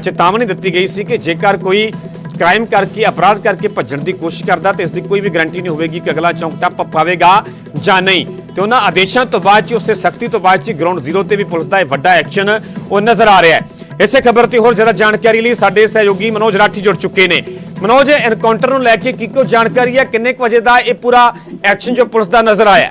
ਚੇਤਾਵਨੀ ਦਿੱਤੀ ਗਈ ਸੀ ਕਿ ਜੇਕਰ ਕੋਈ ਕ੍ਰਾਈਮ ਕਰਕੇ, ਅਪਰਾਧ ਕਰਕੇ ਭੱਜਣ ਦੀ ਕੋਸ਼ਿਸ਼ ਕਰਦਾ ਤੇ ਇਸ ਦੀ ਕੋਈ ਵੀ ਗਰੰਟੀ ਨਹੀਂ ਹੋਵੇਗੀ ਕਿ ਅਗਲਾ ਚੌਂਕ ਟੱਪ ਪਾਵੇਗਾ ਜਾਂ ਨਹੀਂ। ਤੇ ਉਹਨਾਂ ਆਦੇਸ਼ਾਂ ਤੋਂ ਬਾਅਦ ਚ, ਉਸੇ ਸਖਤੀ ਤੋਂ ਬਾਅਦ ਚ ਗਰਾਊਂਡ ਜ਼ੀਰੋ ਤੇ ਵੀ ਪੁਲਿਸ ਦਾ ਇਹ ਵੱਡਾ ਐਕਸ਼ਨ ਉਹ ਨਜ਼ਰ ਆ ਰਿਹਾ ਹੈ। ਇਸੇ ਖਬਰ ਤੇ ਹੋਰ ਜ਼ਿਆਦਾ ਜਾਣਕਾਰੀ ਲਈ ਸਾਡੇ ਸਹਿਯੋਗੀ ਮਨੋਜ ਰਾਠੀ ਜੁੜ ਚੁੱਕੇ ਨੇ। ਮਨੋਜ ਐਨਕਾਊਂਟਰ ਨੂੰ ਲੈ ਕੇ ਕੀ ਕੋ ਜਾਣਕਾਰੀ ਹੈ? ਕਿੰਨੇ ਕੁ ਵਜੇ ਦਾ ਇਹ ਪੂਰਾ ਐਕਸ਼ਨ ਜੋ ਪੁਲਿਸ ਦਾ ਨਜ਼ਰ ਆਇਆ?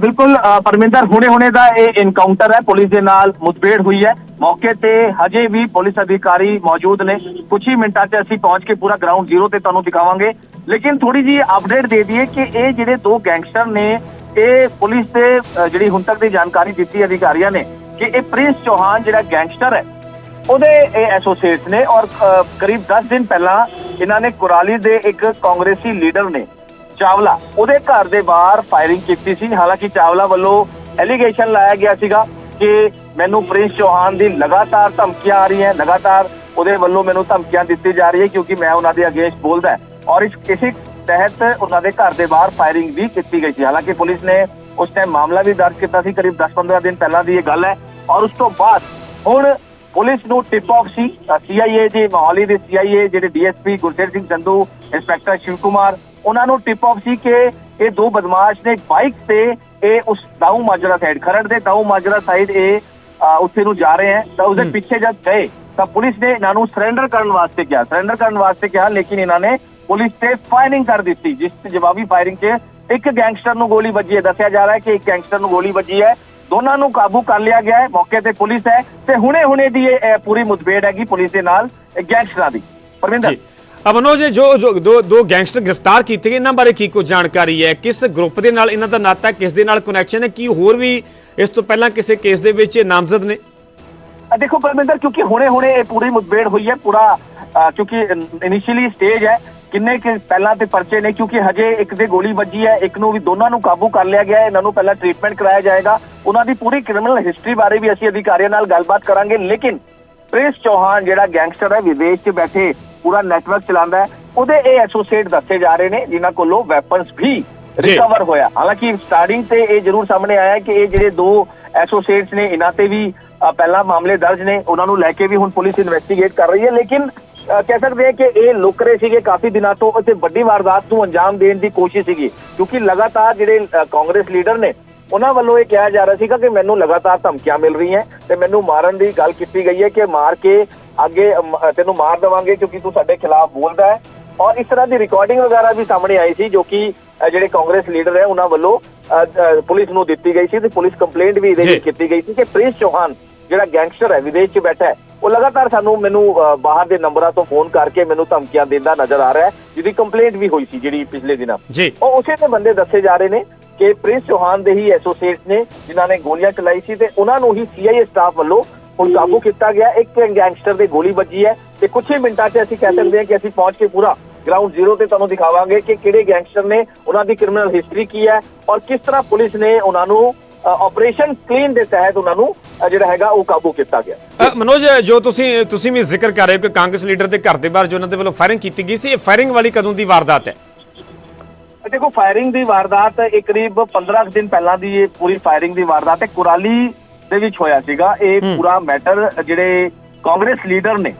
ਬਿਲਕੁਲ ਪਰਮਿੰਦਰ ਹੁਣੇ ਹੁਣੇ ਦਾ ਇਹ ਇਨਕਾਊਂਟਰ ਹੈ। ਪੁਲਿਸ ਦੇ ਨਾਲ ਮੁਠਭੇੜ ਹੋਈ ਹੈ। ਮੌਕੇ ਤੇ ਹਜੇ ਵੀ ਪੁਲਿਸ ਅਧਿਕਾਰੀ ਮੌਜੂਦ ਨੇ। ਕੁਝ ਹੀ ਮਿੰਟਾਂ 'ਚ ਅਸੀਂ ਪਹੁੰਚ ਕੇ ਪੂਰਾ ਗਰਾਊਂਡ ਜ਼ੀਰੋ ਤੇ ਤੁਹਾਨੂੰ ਦਿਖਾਵਾਂਗੇ। ਲੇਕਿਨ ਥੋੜੀ ਜੀ ਅਪਡੇਟ ਦੇ ਦਈਏ ਕਿ ਇਹ ਜਿਹੜੇ ਦੋ ਗੈਂਗਸਟਰ ਨੇ, ਇਹ ਪੁਲਿਸ ਦੇ ਜਿਹੜੀ ਹੁਣ ਤੱਕ ਦੀ ਜਾਣਕਾਰੀ ਦਿੱਤੀ ਅਧਿਕਾਰੀਆਂ ਨੇ ਕਿ ਇਹ ਪ੍ਰਿੰਸ ਚੌਹਾਨ ਜਿਹੜਾ ਗੈਂਗਸਟਰ ਹੈ ਉਹਦੇ ਇਹ ਐਸੋਸੀਏਟਸ ਨੇ ਔਰ ਕਰੀਬ 10 ਦਿਨ ਪਹਿਲਾਂ ਇਹਨਾਂ ਨੇ ਕੁਰਾਲੀ ਦੇ ਇੱਕ ਕਾਂਗਰਸੀ ਲੀਡਰ ਨੇ ਚਾਵਲਾ, ਉਹਦੇ ਘਰ ਦੇ ਬਾਹਰ ਫਾਇਰਿੰਗ ਕੀਤੀ ਸੀ। ਹਾਲਾਂਕਿ ਚਾਵਲਾ ਵੱਲੋਂ ਐਲੀਗੇਸ਼ਨ ਲਾਇਆ ਗਿਆ ਸੀਗਾ ਕਿ ਮੈਨੂੰ ਪ੍ਰਿੰਸ ਚੌਹਾਨ ਦੀ ਲਗਾਤਾਰ ਧਮਕੀਆਂ ਆ ਰਹੀਆਂ, ਲਗਾਤਾਰ ਉਹਦੇ ਵੱਲੋਂ ਮੈਨੂੰ ਧਮਕੀਆਂ ਦਿੱਤੀ ਜਾ ਰਹੀ ਹੈ ਕਿਉਂਕਿ ਮੈਂ ਉਹਨਾਂ ਦੇ ਅਗੇਂਸਟ ਬੋਲਦਾ ਔਰ ਇਸ ਕਿਸੇ ਤਹਿਤ ਉਹਨਾਂ ਦੇ ਘਰ ਦੇ ਬਾਹਰ ਫਾਇਰਿੰਗ ਵੀ ਕੀਤੀ ਗਈ ਸੀ। ਹਾਲਾਂਕਿ ਪੁਲਿਸ ਨੇ ਉਸ ਟਾਈਮ ਮਾਮਲਾ ਵੀ ਦਰਜ ਕੀਤਾ ਸੀ, ਕਰੀਬ 10-15 ਦਿਨ ਪਹਿਲਾਂ ਦੀ ਇਹ ਗੱਲ ਹੈ। ਔਰ ਉਸ ਤੋਂ ਬਾਅਦ ਹੁਣ ਪੁਲਿਸ ਨੂੰ ਟਿਪ ਆਫ ਸੀ ਸੀਆਈਏ ਦੇ ਮੋਹਾਲੀ ਦੇ ਸੀਆਈਏ ਜਿਹੜੇ ਡੀਐਸਪੀ ਗੁਰਸੇਰ ਸਿੰਘ ਸੰਧੂ ਇੰਸਪੈਕਟਰ ਸ਼ਿਵ ਕੁਮਾਰ ਉਹਨਾਂ ਨੂੰ ਟਿਪ ਆਫ ਸੀ ਕਿ ਇਹ ਦੋ ਬਦਮਾਸ਼ ਨੇ ਬਾਈਕ ਤੇ ਇਹ ਉਸ ਦਾਊ ਮਾਜਰਾ ਸਾਈਡ ਖਰੜ ਦੇ ਦਾਊ ਮਾਜਰਾ ਸਾਈਡ ਇਹ ਉੱਥੇ ਨੂੰ ਜਾ ਰਹੇ ਹੈ ਤਾਂ ਉਸਦੇ ਪਿੱਛੇ ਜਦ ਗਏ ਤਾਂ ਪੁਲਿਸ ਨੇ ਇਹਨਾਂ ਨੂੰ ਸਰੈਂਡਰ ਕਰਨ ਵਾਸਤੇ ਕਿਹਾ ਸਰੈਂਡਰ ਕਰਨ ਵਾਸਤੇ ਕਿਹਾ ਲੇਕਿਨ ਇਹਨਾਂ ਨੇ ਪੁਲਿਸ ਤੇ ਫਾਇਰਿੰਗ ਕਰ ਦਿੱਤੀ ਜਿਸ ਤੇ ਜਵਾਬੀ ਫਾਇਰਿੰਗ 'ਚ ਇੱਕ ਗੈਂਗਸਟਰ ਨੂੰ ਗੋਲੀ ਵੱਜੀ ਹੈ ਦੱਸਿਆ ਜਾ ਰਿਹਾ ਹੈ ਕਿ ਇੱਕ ਗੈਂਗਸਟਰ ਨੂੰ ਗੋਲੀ ਵੱਜੀ ਹੈ ਦੋਨਾਂ ਨੂੰ ਕਾਬੂ ਕਰ ਲਿਆ ਗਿਆ ਹੈ। ਮੌਕੇ ਤੇ ਪੁਲਿਸ ਹੈ ਤੇ ਹੁਣੇ-ਹੁਣੇ ਦੀ ਇਹ ਪੂਰੀ ਮੁਠਭੇੜ ਹੈਗੀ ਪੁਲਿਸ ਦੇ ਨਾਲ ਗੈਂਗਸਟਰਾਂ ਦੀ। ਪਰਵਿੰਦਰ ਜੀ। ਅਮਨੋਜ ਜੋ ਜੋ ਦੋ ਦੋ ਗੈਂਗਸਟਰ ਗ੍ਰਿਫਤਾਰ ਕੀਤੇ ਗਏ ਇਹਨਾਂ ਬਾਰੇ ਕੀ ਕੁਝ ਜਾਣਕਾਰੀ ਹੈ? ਕਿਸ ਗਰੁੱਪ ਦੇ ਨਾਲ ਇਹਨਾਂ ਦਾ ਨਾਤਾ ਕਿਸ ਦੇ ਨਾਲ ਕਨੈਕਸ਼ਨ ਹੈ? ਕੀ ਹੋਰ ਵੀ ਇਸ ਤੋਂ ਪਹਿਲਾਂ ਕਿਸੇ ਕੇਸ ਦੇ ਵਿੱਚ ਨਾਮਜ਼ਦ ਨੇ? ਦੇਖੋ ਪਰਮਿੰਦਰ ਕਿਉਂਕਿ ਹੁਣੇ-ਹੁਣੇ ਇਹ ਪੂਰੀ ਮੁਠਭੇੜ ਹੋਈ ਹੈ ਪੂਰਾ ਕਿਉਂਕਿ ਇਨੀਸ਼ੀਅਲੀ ਸਟੇਜ ਹੈ ਕਿੰਨੇ ਕਿ ਪਹਿਲਾਂ ਤੇ ਪਰਚੇ ਨੇ ਕਿਉਂਕਿ ਹਜੇ ਇੱਕ ਦੇ ਗੋਲੀ ਵੱਜੀ ਹੈ ਇੱਕ ਨੂੰ ਵੀ ਦੋਨਾਂ ਨੂੰ ਕਾਬੂ ਕਰ ਲਿਆ ਗਿਆ ਹੈ ਇਹਨਾਂ ਨੂੰ ਪਹਿਲਾਂ ਟ੍ਰੀਟਮੈਂਟ ਕਰਾਇਆ ਜਾਏਗਾ ਉਹਨਾਂ ਦੀ ਪੂਰੀ ਕ੍ਰਿਮੀਨਲ ਹਿਸਟਰੀ ਬਾਰੇ ਵੀ ਅਸੀਂ ਅਧਿਕਾਰੀਆਂ ਨਾਲ ਗੱਲਬਾਤ ਕਰਾਂਗੇ ਲੇਕਿਨ ਪ੍ਰਿੰਸ ਚੌਹਾਨ ਜਿਹੜਾ ਗੈਂਗਸਟਰ ਹੈ ਵਿਦੇਸ਼ 'ਚ ਬੈਠੇ ਪੂਰਾ ਨੈਟਵਰਕ ਚਲਾਉਂਦਾ ਹੈ ਉਹਦੇ ਇਹ ਐਸੋਸੀਏਟ ਦੱਸੇ ਜਾ ਰਹੇ ਨੇ ਜਿਨ੍ਹਾਂ ਕੋਲੋਂ ਵੈਪਨਸ ਵੀ। ਰਿਕਵਰ ਹੋਇਆ ਹਾਲਾਂਕਿ ਸਟਾਰਟਿੰਗ ਤੇ ਇਹ ਜ਼ਰੂਰ ਸਾਹਮਣੇ ਆਇਆ ਕਿ ਇਹ ਜਿਹੜੇ ਦੋ ਐਸੋਸੀਏਟਸ ਨੇ ਇਹਨਾਂ ਤੇ ਵੀ ਪਹਿਲਾਂ ਮਾਮਲੇ ਦਰਜ ਨੇ ਉਹਨਾਂ ਨੂੰ ਲੈ ਕੇ ਵੀ ਹੁਣ ਪੁਲਿਸ ਇਨਵੈਸਟੀਗੇਟ ਕਰ ਰਹੀ ਹੈ ਲੇਕਿਨ ਕਹਿ ਸਕਦੇ ਹਾਂ ਕਿ ਇਹ ਲੁਕ ਰਹੇ ਸੀਗੇ ਕਾਫੀ ਦਿਨਾਂ ਤੋਂ ਅਤੇ ਵੱਡੀ ਵਾਰਦਾਤ ਨੂੰ ਅੰਜਾਮ ਦੇਣ ਦੀ ਕੋਸ਼ਿਸ਼ ਸੀਗੀ ਕਿਉਂਕਿ ਲਗਾਤਾਰ ਜਿਹੜੇ ਕਾਂਗਰਸ ਲੀਡਰ ਨੇ ਉਹਨਾਂ ਵੱਲੋਂ ਇਹ ਕਿਹਾ ਜਾ ਰਿਹਾ ਸੀਗਾ ਕਿ ਮੈਨੂੰ ਲਗਾਤਾਰ ਧਮਕੀਆਂ ਮਿਲ ਰਹੀਆਂ ਤੇ ਮੈਨੂੰ ਮਾਰਨ ਦੀ ਗੱਲ ਕੀਤੀ ਗਈ ਹੈ ਕਿ ਮਾਰ ਕੇ ਅੱਗੇ ਤੈਨੂੰ ਮਾਰ ਦੇਵਾਂਗੇ ਕਿਉਂਕਿ ਤੂੰ ਸਾਡੇ ਖਿਲਾਫ ਬੋਲਦਾ ਹੈ ਔਰ ਇਸ ਤਰ੍ਹਾਂ ਦੀ ਰਿਕਾਰਡਿੰਗ ਵਗੈਰਾ ਵੀ ਸਾਹਮਣੇ ਆਈ ਸੀ ਜੋ ਕਿ ਜਿਹੜੇ ਕਾਂਗਰਸ ਲੀਡਰ ਹੈ ਉਹਨਾਂ ਵੱਲੋਂ ਪੁਲਿਸ ਨੂੰ ਦਿੱਤੀ ਗਈ ਸੀ ਤੇ ਪੁਲਿਸ ਕੰਪਲੇਂਟ ਵੀ ਇਹਦੇ। ਵਿੱਚ ਕੀਤੀ ਗਈ ਸੀ ਕਿ ਪ੍ਰਿੰਸ ਚੌਹਾਨ ਜਿਹੜਾ ਗੈਂਗਸਟਰ ਹੈ ਵਿਦੇਸ਼ 'ਚ ਬੈਠਾ ਹੈ ਉਹ ਲਗਾਤਾਰ ਸਾਨੂੰ ਮੈਨੂੰ ਬਾਹਰ ਦੇ ਨੰਬਰਾਂ ਤੋਂ ਫੋਨ ਕਰਕੇ ਮੈਨੂੰ ਧਮਕੀਆਂ ਦਿੰਦਾ ਨਜ਼ਰ ਆ ਰਿਹਾ ਹੈ ਜਿਹਦੀ ਕੰਪਲੇਂਟ ਵੀ ਹੋਈ ਸੀ ਜਿਹੜੀ ਪਿਛਲੇ ਦਿਨਾਂ। ਉਹ ਉਸੇ ਦੇ ਬੰਦੇ ਦੱਸੇ ਜਾ ਰਹੇ ਨੇ ਕਿ ਪ੍ਰਿੰਸ ਚੌਹਾਨ ਦੇ ਹੀ ਐਸੋਸੀਏਟਸ ਨੇ ਜਿਨ੍ਹਾਂ ਨੇ ਗੋਲੀਆਂ ਚਲਾਈ ਸੀ ਤੇ ਉਹਨਾਂ ਨੂੰ ਹੀ ਸੀਆਈਏ ਸਟਾਫ ਵੱਲੋਂ ਹੁਣ ਕਾਬੂ ਕੀਤਾ ਗਿਆ। ਇੱਕ ਗੈਂਗਸਟਰ ਦੇ ਗੋਲੀ ਵੱਜੀ ਹੈ ਤੇ ਕੁਝ ਹੀ ਮਿੰਟਾਂ 'ਚ ਅਸੀਂ ਕਹਿ ਸਕਦੇ ਹਾਂ ਕਿ ਅਸੀਂ ਪਹੁੰਚ ਕੇ ਪੂਰਾ ਗਰਾਊਂਡ ਜ਼ੀਰੋ ਤੇ ਤੁਹਾਨੂੰ ਦਿਖਾਵਾਂਗੇ ਕਿ ਕਿਹੜੇ ਗੈਂਗਸਟਰ ਨੇ ਉਹਨਾਂ ਦੀ ਕ੍ਰਿਮੀਨਲ ਹਿਸਟਰੀ ਕੀ ਹੈ ਔਰ ਕਿਸ ਤਰ੍ਹਾਂ ਪੁਲਿਸ ਨੇ ਉਹਨਾਂ ਨੂੰ ਆਪਰੇਸ਼ਨ ਕਲੀਨ ਦੇ ਤਹਿਤ ਉਹਨਾਂ ਨੂੰ ਜਿਹੜਾ ਹੈਗਾ ਉਹ ਕਾਬੂ ਕੀਤਾ ਗਿਆ। ਮਨੋਜ ਜੋ ਤੁਸੀਂ ਤੁਸੀਂ ਵੀ ਜ਼ਿਕਰ ਕਰ ਰਹੇ ਹੋ ਕਿ ਕਾਂਗਰਸ ਲੀਡਰ ਦੇ ਘਰ ਦੇ ਬਾਹਰ ਜੋ ਉਹਨਾਂ ਦੇ ਵੱਲੋਂ ਫਾਇਰਿੰਗ ਕੀਤੀ ਗਈ ਸੀ ਇਹ ਫਾਇਰਿੰਗ ਵਾਲੀ ਕਦੋਂ ਦੀ ਵਾਰਦਾਤ ਹੈ? ਦੇਖੋ ਫਾਇਰਿੰਗ ਦੀ ਵਾਰਦਾਤ ਇਹ ਕਰੀਬ 15 ਕੁ ਦਿਨ ਪਹਿਲਾਂ ਦੀ ਇਹ ਪੂਰੀ ਫਾਇਰਿੰਗ ਦੀ ਵਾਰਦਾਤ ਹੈ। ਕੁਰਾਲੀ ਦੇ ਵਿੱਚ ਹੋਇਆ ਸੀਗਾ। ਇਹ ਪੂਰਾ ਮੈਟਰ ਜਿਹੜੇ ਕਾਂਗਰਸ ਲੀਡਰ ਨੇ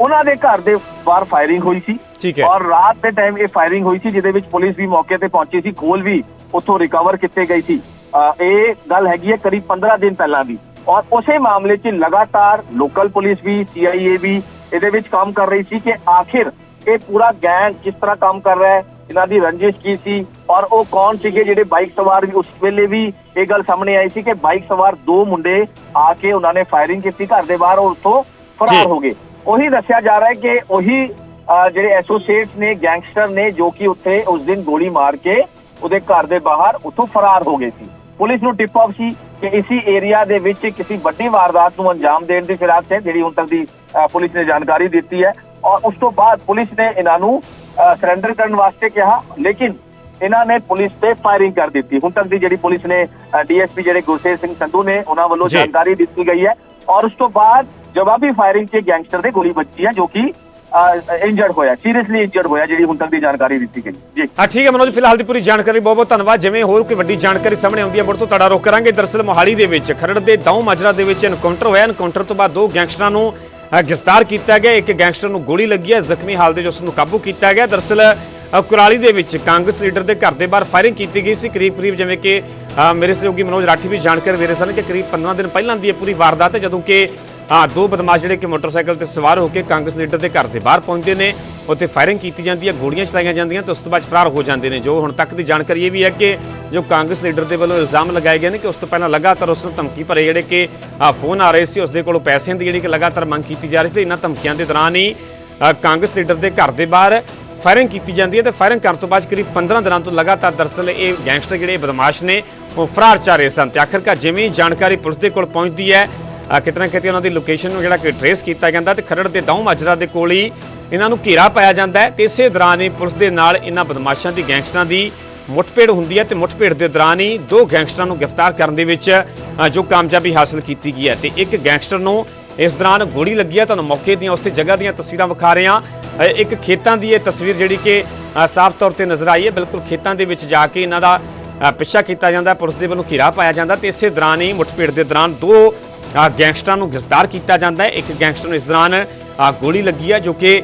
ਉਹਨਾਂ ਦੇ ਘਰ ਦੇ ਬਾਹਰ ਫਾਇਰਿੰਗ ਹੋਈ ਸੀ। ਠੀਕ ਹੈ। ਔਰ ਰਾਤ ਦੇ ਟਾਈਮ ਇਹ ਫਾਇਰਿੰਗ ਹੋਈ ਸੀ ਜਿਹਦੇ ਵਿੱਚ ਪੁਲਿਸ ਵੀ ਮੌਕੇ ਤੇ ਪਹੁੰਚੀ ਸੀ ਖੋਲ ਵੀ ਉੱਥੋਂ ਰਿਕਵਰ ਕੀਤੇ ਗਈ ਸੀ। ਇਹ ਗੱਲ ਹੈਗੀ ਹੈ ਕਰੀਬ 15 ਦਿਨ ਪਹਿਲਾਂ ਦੀ। ਔਰ ਉਸੇ ਮਾਮਲੇ 'ਚ ਲਗਾਤਾਰ ਲੋਕਲ ਪੁਲਿਸ ਵੀ ਸੀਆਈਏ ਵੀ ਇਹਦੇ ਵਿੱਚ ਕੰਮ ਕਰ ਰਹੀ ਸੀ ਕਿ ਆਖਿਰ ਇਹ ਪੂਰਾ ਗੈਂਗ ਕਿਸ ਤਰ੍ਹਾਂ ਕੰਮ ਕਰ ਰਿਹਾ ਹੈ ਇਹਨਾਂ ਦੀ ਰੰਜਿਸ਼ ਕੀ ਸੀ ਔਰ ਉਹ ਕੌਣ ਸੀਗੇ ਜਿਹੜੇ ਬਾਈਕ ਸਵਾਰ ਵੀ ਉਸ ਵੇਲੇ ਵੀ ਇਹ ਗੱਲ ਸਾਹਮਣੇ ਆਈ ਸੀ ਕਿ ਬਾਈਕ ਸਵਾਰ ਦੋ ਮੁੰਡੇ ਆ ਕੇ ਉਹਨਾਂ ਨੇ ਫਾਇਰਿੰਗ ਕੀਤੀ ਘਰ ਦੇ ਬਾਹਰ ਔਰ ਉੱਥੋਂ। ਫਰਾਰ ਹੋ ਗਏ। ਉਹੀ ਦੱਸਿਆ ਜਾ ਰਿਹਾ ਹੈ ਕਿ ਉਹੀ ਜਿਹੜੇ ਐਸੋਸੀਏਟਸ ਨੇ ਗੈਂਗਸਟਰ ਨੇ ਜੋ ਕਿ ਉੱਥੇ ਉਸ ਦਿਨ ਗੋਲੀ ਮਾਰ ਕੇ ਉਹਦੇ ਘਰ ਦੇ ਬਾਹਰ ਉੱਥੋਂ ਫਰਾਰ ਹੋ ਗਏ ਸੀ। ਪੁਲਿਸ ਨੂੰ ਟਿਪ ਆਫ ਸੀ ਕਿ ਇਸੀ ਏਰੀਆ ਦੇ ਵਿੱਚ ਕਿਸੇ ਵੱਡੀ ਵਾਰਦਾਤ ਨੂੰ ਅੰਜਾਮ ਦੇਣ ਦੀ ਫਿਰਾਕ ਹੈ ਜਿਹੜੀ ਹੁਣ ਤੱਕ ਦੀ ਪੁਲਿਸ ਨੇ ਜਾਣਕਾਰੀ ਦਿੱਤੀ ਹੈ। ਔਰ ਉਸ ਤੋਂ ਬਾਅਦ ਪੁਲਿਸ ਨੇ ਇਹਨਾਂ ਨੂੰ ਸਰੈਂਡਰ ਕਰਨ ਵਾਸਤੇ ਕਿਹਾ ਲੇਕਿਨ ਇਹਨਾਂ ਨੇ ਪੁਲਿਸ ਤੇ ਫਾਇਰਿੰਗ ਕਰ ਦਿੱਤੀ। ਹੁਣ ਤੱਕ ਦੀ ਜਿਹੜੀ ਪੁਲਿਸ ਨੇ ਡੀਐਸਪੀ ਜਿਹੜੇ ਗੁਰਸੇਵ ਸਿੰਘ ਸੰਧੂ ਨੇ ਉਹਨਾਂ ਵੱਲੋਂ। ਜਾਣਕਾਰੀ ਦਿੱਤੀ ਗਈ ਹੈ। ਔਰ ਉਸ ਤੋਂ ਬਾਅਦ ਜਵਾਬੀ ਫਾਇਰਿੰਗ 'ਚ ਗੈਂਗਸਟਰ ਦੇ ਗੋਲੀ ਵੱਜੀ ਹੈ ਜੋ ਕਿ ਇੰਜਰਡ ਹੋਇਆ ਸੀਰੀਅਸਲੀ ਇੰਜਰਡ ਹੋਇਆ, ਜਿਹੜੀ ਹੁਣ ਤੱਕ ਦੀ ਜਾਣਕਾਰੀ ਦਿੱਤੀ ਗਈ। ਜੀ। ਹਾਂ, ਠੀਕ ਹੈ ਮਨੋਜ, ਫਿਲਹਾਲ ਦੀ ਪੂਰੀ ਜਾਣਕਾਰੀ ਬਹੁਤ ਬਹੁਤ ਧੰਨਵਾਦ। ਜਿਵੇਂ ਹੋਰ ਕੋਈ ਵੱਡੀ ਜਾਣਕਾਰੀ ਸਾਹਮਣੇ ਆਉਂਦੀ ਹੈ, ਮੁੜ ਤੋਂ ਤੁਹਾਡਾ ਰੁਖ ਕਰਾਂਗੇ। ਦਰਸਲ ਮੋਹਾਲੀ ਦੇ ਵਿੱਚ, ਖਰੜ ਦੇ ਦਾਊ ਮਾਜਰਾ ਦੇ ਵਿੱਚ ਐਨਕਾਊਂਟਰ ਹੋਇਆ। ਐਨਕਾਊਂਟਰ ਤੋਂ ਬਾਅਦ ਦੋ ਗੈਂਗਸਟਰਾਂ ਨੂੰ ਗ੍ਰਿਫਤਾਰ ਕੀਤਾ ਗਿਆ। ਇੱਕ ਗੈਂਗਸਟਰ ਨੂੰ ਗੋਲੀ ਲੱਗੀ ਹੈ। ਜ਼ਖਮੀ ਹਾਲਤ ਵਿੱਚ ਉਸ ਨੂੰ ਕਾਬੂ ਕੀਤਾ ਗਿਆ। ਦਰਸਲ ਕੁਰਾਲੀ ਦੇ ਵਿੱਚ ਕਾਂਗਰਸ ਲੀਡਰ ਦੇ ਘਰ ਦੇ ਬਾਹਰ ਫਾਇਰਿੰਗ ਕੀਤੀ ਗਈ ਸੀ। ਕਰੀਬ ਕਰੀਬ ਜਿਵੇਂ ਕਿ ਮੇਰੇ ਸਹਿਯੋਗੀ ਮਨੋਜ ਰਾਠੀ ਵੀ ਜਾਣਕਾਰੀ ਦੇ ਰਹੇ ਸਨ ਕਿ ਕਰੀਬ 15 ਦਿਨ ਪਹਿਲਾਂ ਦੀ ਇਹ ਪੂਰੀ ਵਾਰਦਾਤ ਹੈ, ਜਦੋਂ ਕਿ ਆ ਦੋ ਬਦਮਾਸ਼ ਜਿਹੜੇ ਕਿ ਮੋਟਰਸਾਈਕਲ ਤੇ ਸਵਾਰ ਹੋ ਕੇ ਕਾਂਗਰਸ ਲੀਡਰ ਦੇ ਘਰ ਦੇ ਬਾਹਰ ਪਹੁੰਚਦੇ ਨੇ, ਉੱਥੇ ਫਾਇਰਿੰਗ ਕੀਤੀ ਜਾਂਦੀ ਹੈ, ਗੋਲੀਆਂ ਚਲਾਈਆਂ ਜਾਂਦੀਆਂ ਤੇ ਉਸ ਤੋਂ ਬਾਅਦ ਫਰਾਰ ਹੋ ਜਾਂਦੇ ਨੇ, ਜੋ ਹੁਣ ਤੱਕ ਦੀ ਜਾਣਕਾਰੀ ਇਹ ਵੀ ਹੈ ਕਿ ਜੋ ਕਾਂਗਰਸ ਲੀਡਰ ਦੇ ਵੱਲੋਂ ਇਲਜ਼ਾਮ ਲਗਾਏ ਗਏ ਨੇ ਕਿ ਉਸ ਤੋਂ ਪਹਿਲਾਂ ਲਗਾਤਾਰ ਉਸ ਨੂੰ ਧਮਕੀ ਭਰੇ ਜਿਹੜੇ ਕਿ ਫੋਨ ਆ ਰਹੇ ਸੀ ਉਸ ਦੇ ਕੋਲੋਂ ਪੈਸਿਆਂ ਦੀ ਜਿਹੜੀ ਕਿ ਲਗਾਤਾਰ ਮੰਗ ਕੀਤੀ ਜਾ ਰਹੀ ਸੀ, ਇਹਨਾਂ ਧਮਕੀਆਂ ਦੇ ਦੌਰਾਨ ਹੀ ਕਾਂਗਰਸ ਲੀਡਰ ਦੇ ਘਰ ਦੇ ਬਾਹਰ ਫਾਇਰਿੰਗ ਕੀਤੀ ਜਾਂਦੀ ਹੈ ਤੇ ਫਾਇਰਿੰਗ ਕਰਨ ਤੋਂ ਬਾਅਦ ਕਰੀਬ 15 ਦਿਨਾਂ ਤੋਂ ਲਗਾਤਾਰ ਦਰਸਲ ਇਹ ਗੈਂਗਸਟਰ ਜਿਹੜੇ ਬਦਮਾਸ਼ ਨੇ, ਉਹ ਫਰਾਰ ਚਾ ਰਹੇ ਸਨ ਤੇ ਆਖਿਰਕਾਰ ਜਿਵੇਂ ਜਾਣਕਾਰੀ ਪੁਲਿਸ ਦੇ ਕੋਲ ਪਹੁੰਚਦੀ ਹੈ ਅ, ਕਿਤੇ ਨਾ ਕਿਤੇ ਉਹਨਾਂ ਦੀ ਲੋਕੇਸ਼ਨ ਨੂੰ ਜਿਹੜਾ ਕਿ ਟਰੇਸ ਕੀਤਾ ਜਾਂਦਾ ਤੇ ਖਰੜ ਦੇ ਦੌਂ ਮਾਜਰਾ ਦੇ ਕੋਲ ਹੀ ਇਹਨਾਂ ਨੂੰ ਘੇਰਾ ਪਾਇਆ ਜਾਂਦਾ ਹੈ ਤੇ ਇਸੇ ਦੌਰਾਨ ਹੀ ਪੁਲਿਸ ਦੇ ਨਾਲ ਇਹਨਾਂ ਬਦਮਾਸ਼ਾਂ ਦੀ ਗੈਂਗਸਟਰਾਂ ਦੀ ਮੁੱਠਭੇੜ ਹੁੰਦੀ ਹੈ ਤੇ ਮੁੱਠਭੇੜ ਦੇ ਦੌਰਾਨ ਹੀ ਦੋ ਗੈਂਗਸਟਰਾਂ ਨੂੰ ਗ੍ਰਿਫਤਾਰ ਕਰਨ ਦੇ ਵਿੱਚ ਜੋ ਕਾਮਯਾਬੀ ਹਾਸਲ ਕੀਤੀ ਗਈ ਹੈ ਤੇ ਇੱਕ ਗੈਂਗਸਟਰ ਨੂੰ ਇਸ ਦੌਰਾਨ ਗੋਲੀ ਲੱਗੀ ਹੈ। ਤੁਹਾਨੂੰ ਮੌਕੇ ਦੀਆਂ ਉਸੇ ਜਗ੍ਹਾ ਦੀਆਂ ਤਸਵੀਰਾਂ ਵਿਖਾ ਰਹੇ ਹਾਂ। ਇੱਕ ਖੇਤਾਂ ਦੀ ਇਹ ਤਸਵੀਰ ਜਿਹੜੀ ਕਿ ਸਾਫ਼ ਤੌਰ ਤੇ ਨਜ਼ਰ ਆਈ ਹੈ। ਬਿਲਕੁਲ ਖੇਤਾਂ ਦੇ ਵਿੱਚ ਜਾ ਕੇ ਇਹਨਾਂ ਦਾ ਪਿੱਛਾ ਕੀਤਾ ਜਾਂਦਾ ਪੁਲਿਸ ਦੇ ਵੱਲੋਂ ਘੇਰਾ ਪਾਇਆ ਜਾਂਦਾ ਤੇ ਇਸੇ ਦੌਰਾਨ ਹੀ ਮੁੱਠਭੇੜ ਦੇ ਦੌਰਾਨ ਦੋ ਗੈਂਗਸਟਰਾਂ ਨੂੰ ਗ੍ਰਿਫਤਾਰ ਕੀਤਾ ਜਾਂਦਾ ਹੈ। ਇੱਕ ਗੈਂਗਸਟਰ ਨੂੰ ਇਸ ਦੌਰਾਨ ਗੋਲੀ ਲੱਗੀ ਹੈ ਜੋ ਕਿ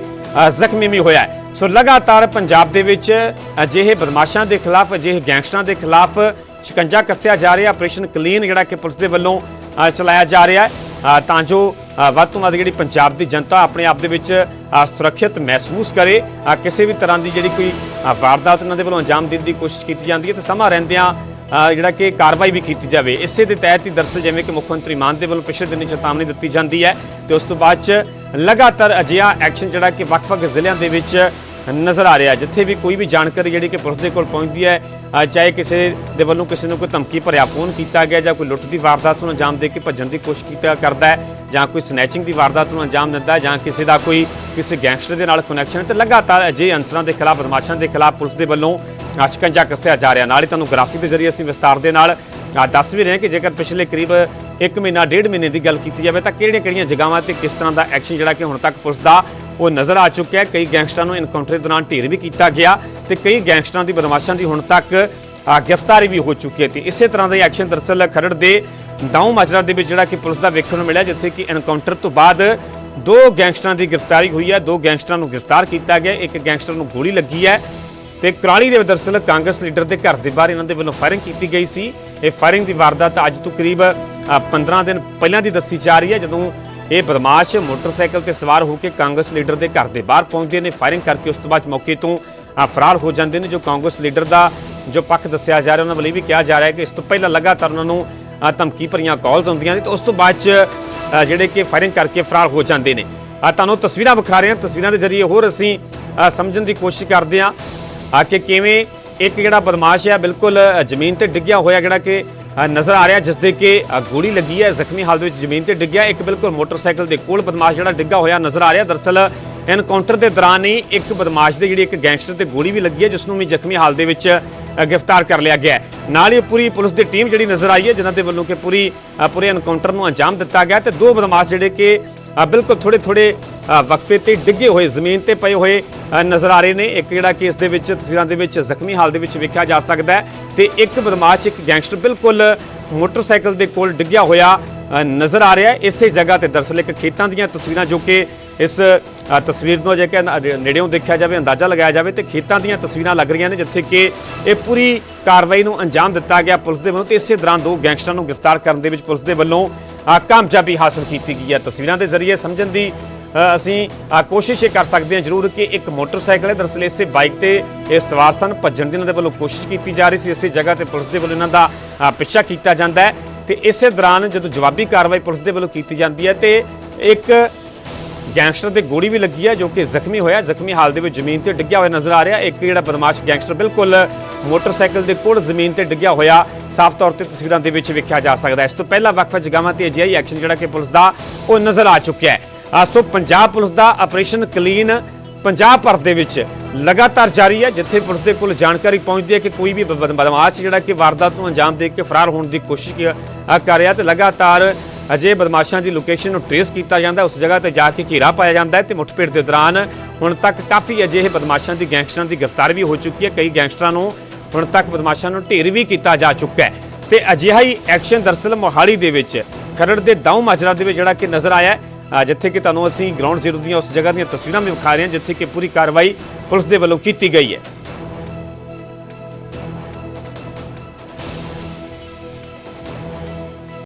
ਜ਼ਖਮੀ ਵੀ ਹੋਇਆ ਹੈ। ਸੋ ਲਗਾਤਾਰ ਪੰਜਾਬ ਦੇ ਵਿੱਚ ਅਜਿਹੇ ਬਦਮਾਸ਼ਾਂ ਦੇ ਖਿਲਾਫ, ਅਜਿਹੇ ਗੈਂਗਸਟਰਾਂ ਦੇ ਖਿਲਾਫ ਸ਼ਿਕੰਜਾ ਕੱਸਿਆ ਜਾ ਰਿਹਾ। ਆਪਰੇਸ਼ਨ ਕਲੀਨ ਜਿਹੜਾ ਕਿ ਪੁਲਿਸ ਦੇ ਵੱਲੋਂ ਚਲਾਇਆ ਜਾ ਰਿਹਾ ਹੈ। ਤਾਂ ਜੋ ਵੱਧ ਤੋਂ ਵੱਧ ਜਿਹੜੀ ਪੰਜਾਬ ਦੀ ਜਨਤਾ ਆਪਣੇ ਆਪ ਦੇ ਵਿੱਚ ਸੁਰੱਖਿਅਤ ਮਹਿਸੂਸ ਕਰੇ। ਕਿਸੇ ਵੀ ਤਰ੍ਹਾਂ ਦੀ ਜਿਹੜੀ ਕੋਈ ਵਾਰਦਾਤ ਉਹਨਾਂ ਦੇ ਵੱਲੋਂ ਅੰਜਾਮ ਦੇਣ ਦੀ ਕੋਸ਼ਿਸ਼ ਕੀਤੀ ਜਾਂਦੀ ਹੈ। ਤੇ ਸਮਾਂ ਰਹਿੰਦਿਆਂ ਜਿਹੜਾ ਕਿ ਕਾਰਵਾਈ ਵੀ ਕੀਤੀ ਜਾਵੇ। ਇਸੇ ਦੇ ਤਹਿਤ ਹੀ ਦਰਸਲ ਜਿਵੇਂ ਕਿ ਮੁੱਖ ਮੰਤਰੀ ਮਾਨ ਦੇ ਵੱਲੋਂ ਪਿਛਲੇ ਦਿਨੀ ਚੇਤਾਵਨੀ ਦਿੱਤੀ ਜਾਂਦੀ ਹੈ ਤੇ ਉਸ ਤੋਂ ਬਾਅਦ ਚ ਲਗਾਤਾਰ ਅਜਿਹਾ ਐਕਸ਼ਨ ਜਿਹੜਾ ਕਿ ਵੱਖ-ਵੱਖ ਜ਼ਿਲ੍ਹਿਆਂ ਦੇ ਵਿੱਚ ਨਜ਼ਰ ਆ ਰਿਹਾ ਜਿੱਥੇ ਵੀ ਕੋਈ ਵੀ ਜਾਣਕਾਰੀ ਜਿਹੜੀ ਕਿ ਪੁਲਿਸ ਦੇ ਕੋਲ ਪਹੁੰਚਦੀ ਹੈ ਚਾਹੇ ਕਿਸੇ ਦੇ ਵੱਲੋਂ ਕਿਸੇ ਨੂੰ ਕੋਈ ਧਮਕੀ ਭਰਿਆ ਫੋਨ ਕੀਤਾ ਗਿਆ ਜਾਂ ਕੋਈ ਲੁੱਟ ਦੀ ਵਾਰਦਾਤ ਨੂੰ ਅੰਜਾਮ ਦੇ ਕੇ ਭੱਜਣ ਦੀ ਕੋਸ਼ਿਸ਼ ਕੀਤਾ ਕਰਦਾ ਹੈ ਜਾਂ ਕੋਈ ਸਨੈਚਿੰਗ ਦੀ ਵਾਰਦਾਤ ਨੂੰ ਅੰਜਾਮ ਦਿੰਦਾ ਜਾਂ ਕਿਸੇ ਦਾ ਕੋਈ ਕਿਸੇ ਗੈਂਗਸਟਰ ਦੇ ਨਾਲ ਕਨੈਕਸ਼ਨ ਹੈ ਤੇ ਲਗਾਤਾਰ ਅਜਿਹੇ ਅੰਸਰਾਂ ਦੇ ਖਿਲਾਫ ਬਦਮਾਸ਼ਾਂ ਦੇ ਖਿਲਾਫ ਪੁਲਿਸ ਦੇ ਵੱਲੋਂ ਅ, ਸ਼ਿਕੰਜਾ ਕੱਸਿਆ ਜਾ ਰਿਹਾ ਨਾਲ ਹੀ ਤੁਹਾਨੂੰ ਗ੍ਰਾਫਿਕ ਦੇ ਜ਼ਰੀਏ ਅਸੀਂ ਵਿਸਤਾਰ ਦੇ ਨਾਲ ਦੱਸ ਵੀ ਰਹੇ ਹਾਂ ਕਿ ਜੇਕਰ ਪਿਛਲੇ ਕਰੀਬ 1 ਮਹੀਨਾ, ਡੇਢ ਮਹੀਨੇ ਦੀ ਗੱਲ ਕੀਤੀ ਜਾਵੇ ਤਾਂ ਕਿਹੜੀਆਂ-ਕਿਹੜੀਆਂ ਜਗ੍ਹਾਵਾਂ ਤੇ ਕਿਸ ਤਰ੍ਹਾਂ ਦਾ ਐਕਸ਼ਨ ਜਿਹੜਾ ਕਿ ਹੁਣ ਤੱਕ ਪੁਲਿਸ ਦਾ ਉਹ ਨਜ਼ਰ ਆ ਚੁੱਕਿਆ ਹੈ? ਕਈ ਗੈਂਗਸਟਰਾਂ ਨੂੰ ਇਨਕਾਊਂਟਰ ਦੇ ਦੌਰਾਨ ਢੇਰ ਵੀ ਕੀਤਾ ਗਿਆ ਤੇ ਕਈ ਗੈਂਗਸਟਰਾਂ ਦੀ ਬਦਮਾਸ਼ਾਂ ਦੀ ਹੁਣ ਤੱਕ ਗ੍ਰਿਫਤਾਰੀ ਵੀ ਹੋ ਚੁੱਕੀ ਹੈ ਤੇ ਇਸੇ ਤਰ੍ਹਾਂ ਦਾ ਐਕਸ਼ਨ ਦਰਸਲ ਖਰੜ ਦੇ ਦਾਊ ਮਾਜਰਾ ਦੇ ਵਿੱਚ ਜਿਹੜਾ ਕਿ ਪੁਲਿਸ ਦਾ ਵੇਖਣ ਨੂੰ ਮਿਲਿਆ ਜਿੱਥੇ ਕਿ ਇਨਕਾਊਂਟਰ ਤੋਂ ਬਾਅਦ ਦੋ ਗੈਂਗਸਟਰਾਂ ਦੀ ਗ੍ਰਿਫਤਾਰੀ ਹੋਈ ਹੈ, ਦੋ ਗੈਂਗਸਟਰਾਂ ਨੂੰ ਗ੍ਰਿਫਤਾਰ ਕੀਤਾ ਗਿਆ, ਇੱਕ ਗੈਂਗਸਟਰ ਨੂੰ ਗੋਲੀ ਲੱਗੀ ਹੈ ਤੇ ਕਰਾਲੀ ਦੇ ਵਿੱਚ ਦਰਸਲ ਕਾਂਗਰਸ ਲੀਡਰ ਦੇ ਘਰ ਦੇ ਬਾਹਰ ਇਹਨਾਂ ਦੇ ਵੱਲੋਂ ਫਾਇਰਿੰਗ ਕੀਤੀ ਗਈ ਸੀ। ਇਹ ਫਾਇਰਿੰਗ ਦੀ ਵਾਰਦਾਤ ਅੱਜ ਤੋਂ ਕਰੀਬ 15 ਦਿਨ ਪਹਿਲਾਂ ਦੀ ਦੱਸੀ ਜਾ ਰਹੀ ਹੈ, ਜਦੋਂ ਇਹ ਬਦਮਾਸ਼ ਮੋਟਰਸਾਈਕਲ ਤੇ ਸਵਾਰ ਹੋ ਕੇ ਕਾਂਗਰਸ ਲੀਡਰ ਦੇ ਘਰ ਦੇ ਬਾਹਰ ਪਹੁੰਚਦੇ ਨੇ ਫਾਇਰਿੰਗ ਕਰਕੇ ਉਸ ਤੋਂ ਬਾਅਦ ਮੌਕੇ ਤੋਂ ਫਰਾਰ ਹੋ ਜਾਂਦੇ ਨੇ, ਜੋ ਕਾਂਗਰਸ ਲੀਡਰ ਦਾ ਜੋ ਪੱਖ ਦੱਸਿਆ ਜਾ ਰਿਹਾ, ਉਹਨਾਂ ਵੱਲੋਂ ਇਹ ਵੀ ਕਿਹਾ ਜਾ ਰਿਹਾ ਹੈ ਕਿ ਇਸ ਤੋਂ ਪਹਿਲਾਂ ਲਗਾਤਾਰ ਉਹਨਾਂ ਨੂੰ ਧਮਕੀ ਭਰੀਆਂ ਕਾਲਸ ਆਉਂਦੀਆਂ ਨੇ ਤੇ ਉਸ ਤੋਂ ਬਾਅਦ ਚ ਜਿਹੜੇ ਕਿ ਫਾਇਰਿੰਗ ਕਰਕੇ ਫਰਾਰ ਹੋ ਜਾਂਦੇ ਨੇ। ਤੁਹਾਨੂੰ ਤਸਵੀਰਾਂ ਵਿਖਾ ਰਹੇ ਹਾਂ, ਤਸਵੀਰਾਂ ਦੇ ਜ਼ਰੀਏ ਹੋਰ ਅਸੀਂ ਸਮਝਣ ਦੀ ਕੋਸ਼ਿਸ਼ ਕਰਦੇ ਹਾਂ ਕਿ ਕਿਵੇਂ ਇੱਕ ਜਿਹੜਾ ਬਦਮਾਸ਼ ਹੈ ਬਿਲਕੁਲ ਜ਼ਮੀਨ ਤੇ ਡਿੱਗਿਆ ਹੋਇਆ, ਜਿਹੜਾ ਕਿ ਨਜ਼ਰ ਆ ਰਿਹਾ ਜਿਸ ਦੇ ਕਿ ਗੋਲੀ ਲੱਗੀ ਹੈ, ਜ਼ਖਮੀ ਹਾਲਤ ਵਿੱਚ ਜ਼ਮੀਨ ਤੇ ਡਿੱਗਿਆ। ਇੱਕ ਬਿਲਕੁਲ ਮੋਟਰਸਾਈਕਲ ਦੇ ਕੋਲ ਬਦਮਾਸ਼ ਜਿਹੜਾ ਡਿੱਗਾ ਹੋਇਆ ਨਜ਼ਰ ਆ ਰਿਹਾ। ਦਰਸਲ ਐਨਕਾਊਂਟਰ ਦੇ ਦੌਰਾਨ ਹੀ ਇੱਕ ਬਦਮਾਸ਼ ਦੇ ਜਿਹੜੀ ਇੱਕ ਗੈਂਗਸਟਰ ਤੇ ਗੋਲੀ ਵੀ ਲੱਗੀ ਹੈ, ਜਿਸ ਨੂੰ ਵੀ ਜ਼ਖਮੀ ਹਾਲਤ ਦੇ ਵਿੱਚ ਗ੍ਰਿਫਤਾਰ ਕਰ ਲਿਆ ਗਿਆ ਨਾਲ ਹੀ ਪੂਰੀ ਪੁਲਿਸ ਦੀ ਟੀਮ ਜਿਹੜੀ ਨਜ਼ਰ ਆਈ ਹੈ, ਜਿਨ੍ਹਾਂ ਦੇ ਵੱਲੋਂ ਕਿ ਪੂਰੀ ਪੂਰੇ ਐਨਕਾਊਂਟਰ ਨੂੰ ਅੰਜਾਮ ਦਿੱਤਾ ਗਿਆ ਤੇ ਦੋ ਬਦਮਾਸ਼ ਜਿਹੜੇ ਕਿ ਬਿਲਕੁਲ ਥੋੜੇ ਥੋੜੇ ਵਕਫੇ ਤੇ ਡਿੱਗੇ ਹੋਏ, ਜ਼ਮੀਨ ਤੇ ਪਏ ਹੋਏ ਨਜ਼ਰ ਆ ਰਹੇ ਨੇ। ਇੱਕ ਜਿਹੜਾ ਕੇਸ ਦੇ ਵਿੱਚ, ਤਸਵੀਰਾਂ ਦੇ ਵਿੱਚ ਜ਼ਖਮੀ ਹਾਲ ਦੇ ਵਿੱਚ ਵੇਖਿਆ ਜਾ ਸਕਦਾ ਹੈ ਤੇ ਇੱਕ ਬਦਮਾਸ਼, ਇੱਕ ਗੈਂਗਸਟਰ ਬਿਲਕੁਲ ਮੋਟਰਸਾਈਕਲ ਦੇ ਕੋਲ ਡਿੱਗਿਆ ਹੋਇਆ ਨਜ਼ਰ ਆ ਰਿਹਾ ਹੈ। ਇਸੇ ਜਗ੍ਹਾ ਤੇ ਦਰਸਲ ਇੱਕ ਖੇਤਾਂ ਦੀਆਂ ਤਸਵੀਰਾਂ ਜੋ ਕਿ ਇਸ ਤਸਵੀਰ ਨੂੰ ਜੇ ਕਿ ਨੇੜਿਓਂ ਦੇਖਿਆ ਜਾਵੇ, ਅੰਦਾਜ਼ਾ ਲਗਾਇਆ ਜਾਵੇ ਤੇ ਖੇਤਾਂ ਦੀਆਂ ਤਸਵੀਰਾਂ ਲੱਗ ਰਹੀਆਂ ਨੇ, ਜਿੱਥੇ ਕਿ ਇਹ ਪੂਰੀ ਕਾਰਵਾਈ ਨੂੰ ਅੰਜਾਮ ਦਿੱਤਾ ਗਿਆ ਪੁਲਿਸ ਦੇ ਵੱਲੋਂ ਤੇ ਇਸੇ ਦੌਰਾਨ ਦੋ ਗੈਂਗਸਟਰਾਂ ਨੂੰ ਗ੍ਰਿਫਤਾਰ ਕਰਨ ਦੇ ਵਿੱਚ ਪੁਲਿਸ ਦੇ ਵੱਲੋਂ ਕਾਮਯਾਬੀ ਹਾਸਲ ਕੀਤੀ ਗਈ ਹੈ। ਤਸਵੀਰਾਂ ਦੇ ਜ਼ਰੀਏ ਸਮਝਣ ਦੀ ਅਸੀਂ ਕੋਸ਼ਿਸ਼ ਇਹ ਕਰ ਸਕਦੇ ਹਾਂ ਜ਼ਰੂਰ ਕਿ ਇੱਕ ਮੋਟਰਸਾਈਕਲ ਹੈ। ਦਰਅਸਲ ਇਸੇ ਬਾਈਕ ਤੇ, ਇਹ ਸਵਾਰ ਸਨ। ਭੱਜਣ ਦੀ ਇਹਨਾਂ ਦੇ ਵੱਲੋਂ ਕੋਸ਼ਿਸ਼ ਕੀਤੀ ਜਾ ਰਹੀ ਸੀ। ਇਸੇ ਜਗ੍ਹਾ ਤੇ ਪੁਲਿਸ ਦੇ ਵੱਲੋਂ ਇਹਨਾਂ ਦਾ ਪਿੱਛਾ ਕੀਤਾ ਜਾਂਦਾ ਹੈ। ਤੇ ਇਸੇ ਦੌਰਾਨ ਜਦੋਂ ਜਵਾਬੀ ਕਾਰਵਾਈ ਪੁਲਿਸ ਦੇ ਵੱਲੋਂ ਕੀਤੀ ਜਾਂਦੀ ਹੈ ਤੇ ਇੱਕ ਗੈਂਗਸਟਰ ਦੇ ਗੋਲੀ ਵੀ ਲੱਗੀ ਹੈ ਜੋ ਕਿ ਜ਼ਖਮੀ ਹੋਇਆ ਜ਼ਖਮੀ ਹਾਲ ਦੇ ਵਿੱਚ ਜ਼ਮੀਨ ਤੇ ਡਿੱਗਿਆ ਹੋਇਆ ਨਜ਼ਰ ਆ ਰਿਹਾ ਇੱਕ ਜਿਹੜਾ ਬਦਮਾਸ਼ ਗੈਂਗਸਟਰ ਬਿਲਕੁਲ ਮੋਟਰਸਾਈਕਲ ਦੇ ਕੋਲ ਜ਼ਮੀਨ ਤੇ ਡਿੱਗਿਆ ਹੋਇਆ, ਸਾਫ਼ ਤੌਰ ਤੇ ਤਸਵੀਰਾਂ ਦੇ ਵਿੱਚ ਵੇਖਿਆ ਜਾ ਸਕਦਾ ਹੈ। ਇਸ ਤੋਂ ਪਹਿਲਾਂ ਵਕਫਾ ਜਗ੍ਹਾਵਾਂ ਤੇ ਅਜਿਹਾ ਹੀ ਐਕਸ਼ਨ ਜਿਹੜਾ ਕਿ ਪੁਲਿਸ ਦਾ ਉਹ ਨਜ਼ਰ ਆ ਚੁੱਕਿਆ ਹੈ। ਸੋ ਪੰਜਾਬ ਪੁਲਿਸ ਦਾ ਆਪਰੇਸ਼ਨ ਕਲੀਨ ਪੰਜਾਬ ਭਰ ਦੇ ਵਿੱਚ ਲਗਾਤਾਰ ਜਾਰੀ ਹੈ ਜਿੱਥੇ ਪੁਲਿਸ ਦੇ ਕੋਲ ਜਾਣਕਾਰੀ ਪਹੁੰਚਦੀ ਹੈ ਕਿ ਕੋਈ ਵੀ ਬਦ- ਬਦਮਾਸ਼ ਜਿਹੜਾ ਕਿ ਵਾਰਦਾਤ ਨੂੰ ਅੰਜਾਮ ਦੇ ਕੇ ਫਰਾਰ ਹੋਣ ਦੀ ਕੋਸ਼ਿਸ਼ ਕਰ ਰਿਹਾ ਤੇ ਲਗਾਤਾਰ ਅਜੇ ਬਦਮਾਸ਼ਾਂ ਦੀ ਲੋਕੇਸ਼ਨ ਨੂੰ ਟ੍ਰੇਸ ਕੀਤਾ ਜਾਂਦਾ ਉਸ ਜਗ੍ਹਾ ਤੇ ਜਾ ਕੇ ਘੇਰਾ ਪਾਇਆ ਜਾਂਦਾ ਹੈ ਤੇ ਮੁੱਠਭੇੜ ਦੇ ਦੌਰਾਨ ਹੁਣ ਤੱਕ ਕਾਫੀ ਅਜਿਹੇ ਬਦਮਾਸ਼ਾਂ ਦੀ ਗੈਂਗਸਟਰਾਂ ਦੀ ਗ੍ਰਿਫਤਾਰ ਵੀ ਹੋ ਚੁੱਕੀ ਹੈ ਕਈ ਗੈਂਗਸਟਰਾਂ ਨੂੰ ਹੁਣ ਤੱਕ ਬਦਮਾਸ਼ਾਂ ਨੂੰ ਢੇਰ ਵੀ ਕੀਤਾ ਜਾ ਚੁੱਕਾ ਹੈ ਤੇ ਅਜਿਹਾ ਹੀ ਐਕਸ਼ਨ ਦਰਸਲ ਮੋਹਾਲੀ ਦੇ ਵਿੱਚ ਖਰੜ ਦੇ ਦਾਊ ਮਾਜਰਾ ਦੇ ਵਿੱਚ ਜਿਹੜਾ ਕਿ ਨਜ਼ਰ ਆਇਆ ਹੈ, ਜਿੱਥੇ ਕਿ ਤੁਹਾਨੂੰ ਅਸੀਂ ਗਰਾਊਂਡ ਜ਼ੀਰੋ ਦੀਆਂ ਉਸ ਜਗ੍ਹਾ ਦੀਆਂ ਤਸਵੀਰਾਂ ਵੀ ਵਿਖਾ ਰਹੇ ਹਾਂ, ਜਿੱਥੇ ਕਿ ਪੂਰੀ ਕਾਰਵਾਈ ਪੁਲਿਸ ਦੇ ਵੱਲੋਂ ਕੀਤੀ ਗਈ ਹੈ।